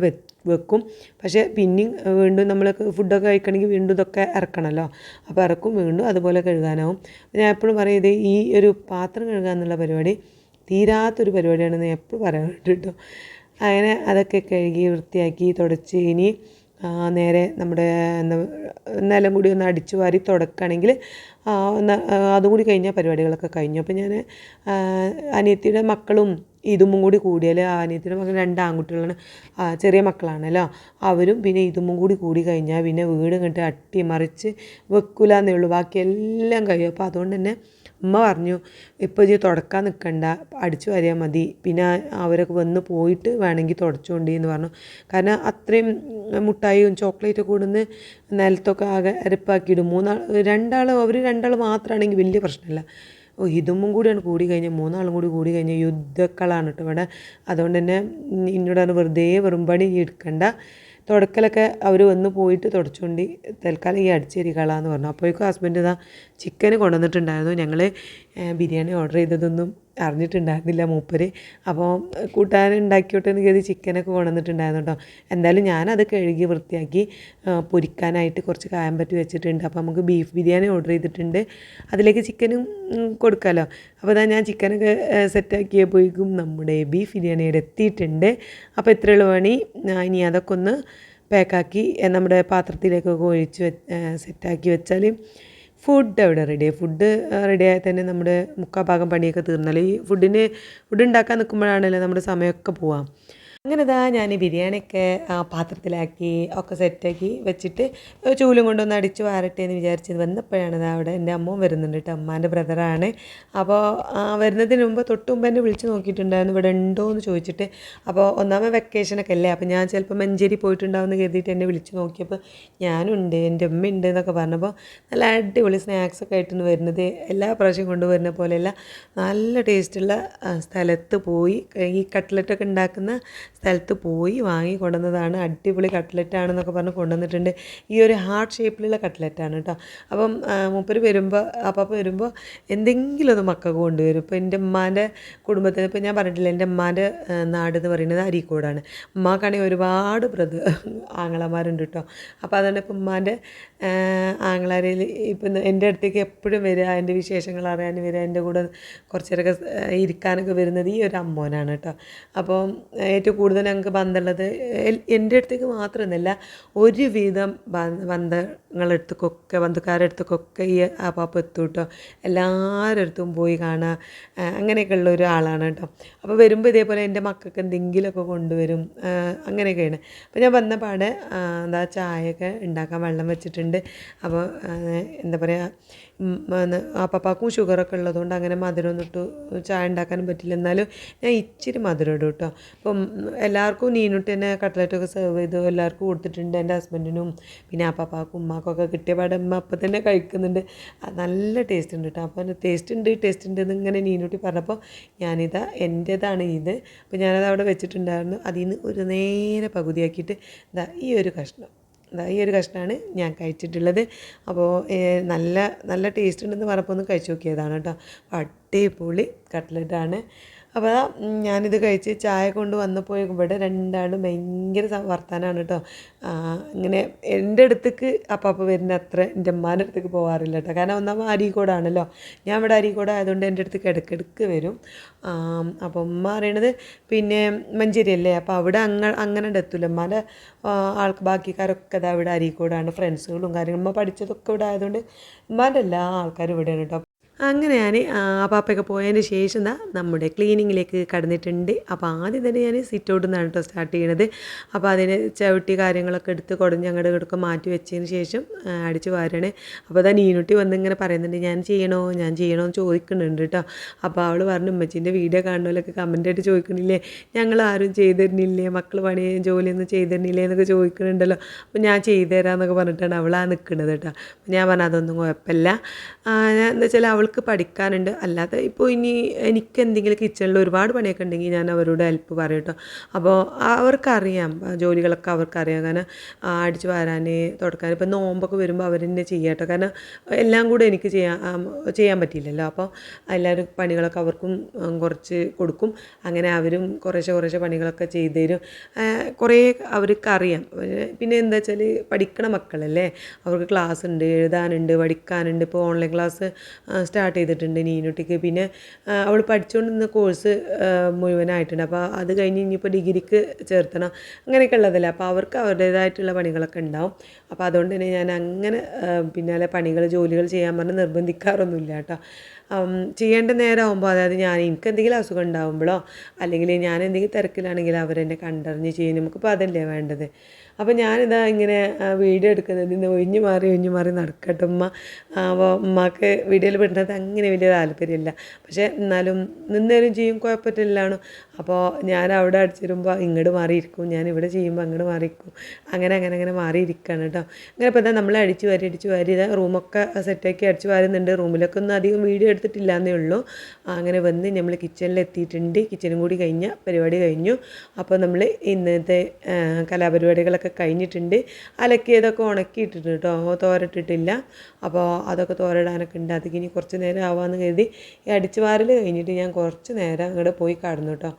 വെക്കും. പക്ഷേ പിന്നെയും വീണ്ടും നമ്മൾ ഫുഡൊക്കെ കഴിക്കണമെങ്കിൽ വീണ്ടും ഇതൊക്കെ ഇറക്കണമല്ലോ. അപ്പോൾ ഇറക്കും വീണ്ടും അതുപോലെ കഴുകാനാവും. ഞാൻ എപ്പോഴും പറയുന്നത് ഈ ഒരു പാത്രം കഴുകാന്നുള്ള പരിപാടി തീരാത്തൊരു പരിപാടിയാണെന്ന് എപ്പോഴും പറയാറുണ്ട് കേട്ടോ. അങ്ങനെ അതൊക്കെ കഴുകി വൃത്തിയാക്കി തുടച്ച് ഇനി നേരെ നമ്മുടെ എന്താ നിലം കൂടി ഒന്ന് അടിച്ചു വാരി തുടക്കുകയാണെങ്കിൽ ഒന്ന് അതും കൂടി കഴിഞ്ഞാൽ പരിപാടികളൊക്കെ കഴിഞ്ഞു. അപ്പോൾ ഞാൻ അനിയത്തിയുടെ മക്കളും ഇതും കൂടി കൂടിയാൽ അനിയത്തിയുടെ മക്കൾ രണ്ട് ആൺകുട്ടികളാണ്. ചെറിയ മക്കളാണല്ലോ അവരും പിന്നെ ഇതും കൂടി കൂടി കഴിഞ്ഞാൽ പിന്നെ വീട് കണ്ടിട്ട് അട്ടിമറിച്ച് വെക്കൂലെന്നേ ഉള്ളൂ. ബാക്കി എല്ലാം കഴിയും. അപ്പോൾ അതുകൊണ്ട് തന്നെ ഉമ്മ പറഞ്ഞു ഇപ്പോൾ ഇത് തുടക്കാൻ നിൽക്കണ്ട അടിച്ചു വരിയാൽ മതി. പിന്നെ അവരൊക്കെ വന്ന് പോയിട്ട് വേണമെങ്കിൽ തുടച്ചുകൊണ്ട് എന്ന് പറഞ്ഞു. കാരണം അത്രയും മുട്ടായിയും ചോക്ലേറ്റൊക്കെ കൊടുന്ന് നിലത്തൊക്കെ ആകെ അരപ്പാക്കിയിടും. മൂന്നാൾ രണ്ടാൾ അവർ രണ്ടാൾ മാത്രമാണെങ്കിൽ വലിയ പ്രശ്നമില്ല. ഓ ഇതും കൂടിയാണ് കൂടി കഴിഞ്ഞാൽ മൂന്നാളും കൂടി കൂടി കഴിഞ്ഞാൽ യുദ്ധക്കളാണ് കേട്ടോ ഇവിടെ. അതുകൊണ്ട് തന്നെ എന്നോടാണ് വെറുതെ വെറുമ്പണി എടുക്കണ്ട. തുടക്കലൊക്കെ അവർ വന്ന് പോയിട്ട് തുടച്ചുകൊണ്ട് തൽക്കാലം ഈ അടിച്ചേരി കളാന്ന് പറഞ്ഞു. അപ്പോഴേക്കും ഹസ്ബൻഡ് ഇതാ ചിക്കന് കൊണ്ടുവന്നിട്ടുണ്ടായിരുന്നു. ഞങ്ങൾ ബിരിയാണി ഓർഡർ ചെയ്തതൊന്നും അറിഞ്ഞിട്ടുണ്ടായിരുന്നില്ല മൂപ്പര്. അപ്പോൾ കൂട്ടാൻ ഉണ്ടാക്കിയോട്ടെ എന്ന് കരുതി ചിക്കനൊക്കെ കൊണ്ടുവന്നിട്ടുണ്ടായിരുന്നു കേട്ടോ. എന്തായാലും ഞാനത് കഴുകി വൃത്തിയാക്കി പൊരിക്കാനായിട്ട് കുറച്ച് കായം പറ്റി വെച്ചിട്ടുണ്ട്. അപ്പോൾ നമുക്ക് ബീഫ് ബിരിയാണി ഓർഡർ ചെയ്തിട്ടുണ്ട്. അതിലേക്ക് ചിക്കനും കൊടുക്കാമല്ലോ അപ്പോൾ അതാ ഞാൻ ചിക്കനൊക്കെ സെറ്റാക്കിയപ്പോഴേക്കും നമ്മുടെ ബീഫ് ബിരിയാണി ഇവിടെ എത്തിയിട്ടുണ്ട് അപ്പോൾ ഇത്രയുള്ള പണി. ഇനി അതൊക്കെ ഒന്ന് പാക്കാക്കി നമ്മുടെ പാത്രത്തിലേക്കൊക്കെ ഒഴിച്ച് സെറ്റാക്കി വെച്ചാൽ ഫുഡ് അവിടെ റെഡിയായി ഫുഡ് റെഡിയായാൽ തന്നെ നമ്മുടെ മുക്കാൽ ഭാഗം പണിയൊക്കെ തീർന്നാൽ ഈ ഫുഡിന് ഫുഡ് ഉണ്ടാക്കാൻ നിൽക്കുമ്പോഴാണല്ലോ നമ്മുടെ സമയമൊക്കെ പോവാം. അങ്ങനെ ഇതാ ഞാൻ ബിരിയാണിയൊക്കെ പാത്രത്തിലാക്കി ഒക്കെ സെറ്റാക്കി വെച്ചിട്ട് ചൂലും കൊണ്ടൊന്ന് അടിച്ച് വാരട്ടെ എന്ന് വിചാരിച്ചത് വന്നപ്പോഴാണ് ഇതാ അവിടെ എന്റെ അമ്മ വരുന്നുണ്ട് കേട്ടോ. അമ്മാന്റെ ബ്രദറാണ്. അപ്പോൾ വരുന്നതിന് മുമ്പ് തൊട്ട് മുമ്പ് എന്നെ വിളിച്ച് നോക്കിയിട്ടുണ്ടായിരുന്നു. ഇവിടെ ഉണ്ടോ എന്ന് ചോദിച്ചിട്ട് അപ്പോൾ ഒന്നാമത് വെക്കേഷനൊക്കെ അല്ലേ? അപ്പോൾ ഞാൻ ചിലപ്പോൾ മഞ്ചേരി പോയിട്ടുണ്ടാവും എന്ന് കരുതിയിട്ട് എന്നെ വിളിച്ച് നോക്കിയപ്പോൾ ഞാനുണ്ട് എന്റെ അമ്മ ഉണ്ട് എന്നൊക്കെ പറഞ്ഞപ്പോൾ നല്ല അടിപൊളി സ്നാക്സൊക്കെ ആയിട്ടാണ് വരുന്നത്. എല്ലാ പ്രാവശ്യം കൊണ്ടുവരുന്ന പോലെയല്ല നല്ല ടേസ്റ്റുള്ള സ്ഥലത്ത് പോയി ഈ കട്ട്ലറ്റൊക്കെ ഉണ്ടാക്കുന്ന സ്ഥലത്ത് പോയി വാങ്ങി കൊണ്ടുവന്നതാണ്. അടിപൊളി കട്ട്ലറ്റാണെന്നൊക്കെ പറഞ്ഞ് കൊണ്ടുവന്നിട്ടുണ്ട്. ഈ ഒരു ഹാർട്ട് ഷേപ്പിലുള്ള കട്ട്ലറ്റാണ് കേട്ടോ അപ്പം മൂപ്പര് വരുമ്പോൾ അപ്പം വരുമ്പോൾ എന്തെങ്കിലും ഒന്ന് മക്ക കൊണ്ടുവരും. ഇപ്പോൾ എന്റെ ഉമ്മാന്റെ കുടുംബത്തിൽ ഇപ്പോൾ ഞാൻ പറഞ്ഞിട്ടില്ല എന്റെ ഉമ്മാന്റെ നാട് എന്ന് പറയുന്നത് അരീക്കോടാണ്. ഉമ്മാക്കാണെങ്കിൽ ഒരുപാട് പ്രത് ആങ്ങളമാരുണ്ട് കേട്ടോ അപ്പോൾ അതാണ് ഇപ്പം ഉമ്മാന്റെ ആങ്ങളാരയിൽ ഇപ്പം എന്റെ അടുത്തേക്ക് എപ്പോഴും വരിക എന്റെ വിശേഷങ്ങൾ അറിയാൻ വരിക എന്റെ കൂടെ കുറച്ചേരൊക്കെ ഇരിക്കാനൊക്കെ വരുന്നത് ഈ ഒരു അമ്മോനാണ് കേട്ടോ അപ്പം ഏറ്റവും കൂടുതൽ ഞങ്ങൾക്ക് ബന്ധമുള്ളത്. എന്റെ അടുത്തേക്ക് മാത്രമെന്നല്ല ഒരുവിധം ബന്ധങ്ങളെടുത്തൊക്കെ ബന്ധങ്ങളടുത്തേക്കൊക്കെ ബന്ധുക്കാരുടെ അടുത്തേക്കൊക്കെ ഈ ആപ്പാപ്പ എത്തും കേട്ടോ. എല്ലാവരുടെ അടുത്തും പോയി കാണുക ആ, അങ്ങനെയൊക്കെ ഉള്ള ഒരാളാണ് കേട്ടോ. അപ്പോൾ വരുമ്പോൾ ഇതേപോലെ എന്റെ മക്കൾക്ക് എന്തെങ്കിലുമൊക്കെ കൊണ്ടുവരും. ആ, അങ്ങനെയൊക്കെയാണ്. അപ്പോൾ ഞാൻ വന്ന പാടെ ആ, എന്താ ചായയൊക്കെ ഉണ്ടാക്കാൻ വെള്ളം വെച്ചിട്ടുണ്ട്. അപ്പോൾ ആ, എന്താ പറയുക അപ്പപ്പാക്കും ഷുഗറൊക്കെ ഉള്ളതുകൊണ്ട് അങ്ങനെ മധുരം തൊട്ട് ചായ ഉണ്ടാക്കാനും പറ്റില്ല. എന്നാലും ഞാൻ ഇച്ചിരി മധുരം ഇടും കേട്ടോ. അപ്പം എല്ലാവർക്കും നീനുട്ടി തന്നെ കട്ട്ലറ്റൊക്കെ സെർവ് ചെയ്തു. എല്ലാവർക്കും കൊടുത്തിട്ടുണ്ട്. എന്റെ ഹസ്ബൻഡിനും പിന്നെ അപ്പാപ്പാക്കും ഉമ്മാക്കൊക്കെ കിട്ടിയ പാടെ ഉമ്മ അപ്പം തന്നെ കഴിക്കുന്നുണ്ട്. നല്ല ടേസ്റ്റ് ഉണ്ട് കേട്ടോ അപ്പോൾ ടേസ്റ്റ് ഉണ്ട് ടേസ്റ്റ് ഉണ്ട് എന്നിങ്ങനെ നീനുട്ടി പറഞ്ഞപ്പോൾ ഞാനിതാ എന്റേതാണ് ഇത്. അപ്പോൾ ഞാനത് അവിടെ വെച്ചിട്ടുണ്ടായിരുന്നു. അതിൽ നിന്ന് ഒരു നേരെ പകുതിയാക്കിയിട്ട് ഇതാ ഈ ഒരു കഷ്ണം. ഈ ഒരു കഷ്ണമാണ് ഞാൻ കഴിച്ചിട്ടുള്ളത്. അപ്പോൾ നല്ല നല്ല ടേസ്റ്റ് ഉണ്ടെന്ന് പറഞ്ഞപ്പോൾ ഒന്ന് കഴിച്ചു നോക്കിയതാണ് കേട്ടോ അടിപൊളി കട്ട്ലറ്റാണ്. അപ്പോൾ ഞാനിത് കഴിച്ച് ചായ കൊണ്ട് വന്നപ്പോൾ ഇവിടെ രണ്ടാളും ഭയങ്കര വർത്തമാനമാണ് കേട്ടോ. ഇങ്ങനെ എന്റെ അടുത്തേക്ക് അപ്പാപ്പ വരുന്ന അത്ര എന്റെ അമ്മാന്റെ അടുത്തേക്ക് പോകാറില്ല കേട്ടോ. കാരണം ഒന്നാമത് അരീക്കോടാണല്ലോ. ഞാൻ ഇവിടെ അരീക്കോട് ആയതുകൊണ്ട് എന്റെ അടുത്തേക്ക് ഇടയ്ക്കിടയ്ക്ക് വരും. അപ്പം ഉമ്മ പറയണത് പിന്നെ മഞ്ചേരി അല്ലേ അപ്പോൾ അവിടെ അങ്ങ അങ്ങനെ എത്തൂല. ഉമ്മാന്റെ ആൾക്ക് ബാക്കിക്കാരൊക്കെ ഇതാ ഇവിടെ അരീക്കോടാണ്. ഫ്രണ്ട്സുകളും കാര്യങ്ങളും. ഉമ്മ പഠിച്ചതൊക്കെ ഇവിടെ ആയതുകൊണ്ട് ഉമ്മാന്റെ എല്ലാ ആൾക്കാരും ഇവിടെയാണ് കേട്ടോ. അങ്ങനെ ഞാൻ പാപ്പയൊക്കെ പോയതിന് ശേഷം ദാ നമ്മുടെ ക്ലീനിങ്ങിലേക്ക് കടന്നിട്ടുണ്ട്. അപ്പോൾ ആദ്യം തന്നെ ഞാൻ സിറ്റ് ഔട്ട് നിന്നാണ് കേട്ടോ സ്റ്റാർട്ട് ചെയ്യണത്. അപ്പോൾ അതിന് ചവിട്ടി കാര്യങ്ങളൊക്കെ എടുത്ത് കുടഞ്ഞ് അങ്ങോട്ട് കിടക്കും മാറ്റി വെച്ചതിന് ശേഷം അടിച്ച് വാരണേ. അപ്പോൾ അതാ നീനുട്ടി വന്ന് ഇങ്ങനെ പറയുന്നുണ്ട് ഞാൻ ചെയ്യണോ? ഞാൻ ചെയ്യണോ? എന്ന് ചോദിക്കുന്നുണ്ട് കേട്ടോ അപ്പോൾ അവൾ പറഞ്ഞു ഉമ്മച്ചീന്റെ വീഡിയോ കാണുന്നവരൊക്കെ കമന്റ് ആയിട്ട് ചോദിക്കണില്ലേ ഞങ്ങൾ ആരും ചെയ്തു തരുന്നില്ലേ മക്കൾ പണി ജോലിയൊന്നും ചെയ്തു തരുന്നില്ലേ എന്നൊക്കെ ചോദിക്കുന്നുണ്ടല്ലോ. അപ്പോൾ ഞാൻ ചെയ്തു തരാമെന്നൊക്കെ പറഞ്ഞിട്ടാണ് അവളാ നിൽക്കുന്നത് കേട്ടോ ഞാൻ പറഞ്ഞു അതൊന്നും കുഴപ്പമില്ല. ഞാൻ എന്താ വെച്ചാൽ അവൾക്ക് പഠിക്കാനുണ്ട്. അല്ലാതെ ഇപ്പോൾ ഇനി എനിക്ക് എന്തെങ്കിലും കിച്ചണിൽ ഒരുപാട് പണിയൊക്കെ ഉണ്ടെങ്കിൽ ഞാൻ അവരോട് ഹെൽപ്പ് പറയും കേട്ടോ അപ്പോൾ അവർക്കറിയാം ജോലികളൊക്കെ അവർക്കറിയാം. കാരണം അടിച്ചു വരാൻ തുടക്കാൻ ഇപ്പോൾ നോമ്പൊക്കെ വരുമ്പോൾ അവർ തന്നെ ചെയ്യാം കേട്ടോ കാരണം എല്ലാം കൂടെ എനിക്ക് ചെയ്യാൻ ചെയ്യാൻ പറ്റിയില്ലല്ലോ. അപ്പോൾ എല്ലാവരും പണികളൊക്കെ അവർക്കും കുറച്ച് കൊടുക്കും. അങ്ങനെ അവരും കുറേശ്ശെ കുറേശ്ശെ പണികളൊക്കെ ചെയ്തു തരും. കുറേ അവർക്ക് അറിയാം പിന്നെ എന്താ വെച്ചാൽ പഠിക്കണ മക്കളല്ലേ? അവർക്ക് ക്ലാസ് ഉണ്ട് എഴുതാനുണ്ട് പഠിക്കാനുണ്ട്. ഇപ്പോൾ ഓൺലൈൻ ക്ലാസ് സ്റ്റാർട്ട് ചെയ്തിട്ടുണ്ട് നീനുട്ടിക്ക്. പിന്നെ അവൾ പഠിച്ചുകൊണ്ടിരുന്ന കോഴ്സ് മുഴുവനായിട്ടുണ്ട്. അപ്പോൾ അത് കഴിഞ്ഞ് ഇനിയിപ്പോൾ ഡിഗ്രിക്ക് ചേർത്തണം. അങ്ങനെയൊക്കെ ഉള്ളതല്ലേ? അപ്പോൾ അവർക്ക് അവരുടേതായിട്ടുള്ള പണികളൊക്കെ ഉണ്ടാവും. അപ്പോൾ അതുകൊണ്ട് തന്നെ ഞാൻ അങ്ങനെ പിന്നാലെ പണികൾ ജോലികൾ ചെയ്യാൻ പറഞ്ഞ് നിർബന്ധിക്കാറൊന്നുമില്ല കേട്ടോ. ചെയ്യേണ്ട നേരമാകുമ്പോൾ അതായത് ഞാൻ എനിക്ക് എന്തെങ്കിലും അസുഖം ഉണ്ടാകുമ്പോഴോ അല്ലെങ്കിൽ ഞാൻ എന്തെങ്കിലും തിരക്കിലാണെങ്കിൽ അവരെന്നെ കണ്ടറിഞ്ഞ് ചെയ്യും നമുക്കിപ്പോൾ അതല്ലേ വേണ്ടത്. അപ്പോൾ ഞാനിതാ ഇങ്ങനെ വീഡിയോ എടുക്കുന്നത് ഇന്ന് ഒഴിഞ്ഞു മാറി ഒഴിഞ്ഞു മാറി നടക്കട്ടെ ഉമ്മ. അപ്പോൾ ഉമ്മക്ക് വീഡിയോയിൽ പെടുന്നത് അങ്ങനെ വലിയ താല്പര്യമില്ല. പക്ഷേ എന്നാലും നിന്നേരും ചെയ്യും കുഴപ്പമില്ലാണോ അപ്പോൾ ഞാൻ അവിടെ അടിച്ചിരുമ്പോൾ ഇങ്ങോട്ട് മാറിയിരിക്കും ഞാൻ ഇവിടെ ചെയ്യുമ്പോൾ അങ്ങോട്ട് മാറിയിരിക്കും. അങ്ങനെ അങ്ങനെ അങ്ങനെ മാറിയിരിക്കുകയാണ് കേട്ടോ. അങ്ങനെ ഇപ്പോൾ എന്താ നമ്മൾ അടിച്ചു വാരി അടിച്ചു വാരി ഇതാ റൂമൊക്കെ സെറ്റാക്കി അടിച്ചു വാരുന്നുണ്ട്. റൂമിലൊക്കെ ഒന്നും അധികം വീഡിയോ എടുത്തിട്ടില്ല എന്നേ ഉള്ളൂ അങ്ങനെ വന്ന് നമ്മൾ കിച്ചണിൽ എത്തിയിട്ടുണ്ട്. കിച്ചനും കൂടി കഴിഞ്ഞ പരിപാടി കഴിഞ്ഞു. അപ്പോൾ നമ്മൾ ഇന്നത്തെ കലാപരിപാടികളൊക്കെ കഴിഞ്ഞിട്ടുണ്ട്. അലക്കിയതൊക്കെ ഉണക്കിയിട്ടിട്ട് കേട്ടോ. തോരട്ടിട്ടില്ല. അപ്പോൾ അതൊക്കെ തോരടാനൊക്കെ ഉണ്ട്. അതിങ്ങനെ കുറച്ച് നേരം ആവാമെന്ന് കരുതി ഈ അടിച്ചു വാരൽ കഴിഞ്ഞിട്ട് ഞാൻ കുറച്ച് നേരം അങ്ങോട്ട് പോയി കടന്നു കേട്ടോ.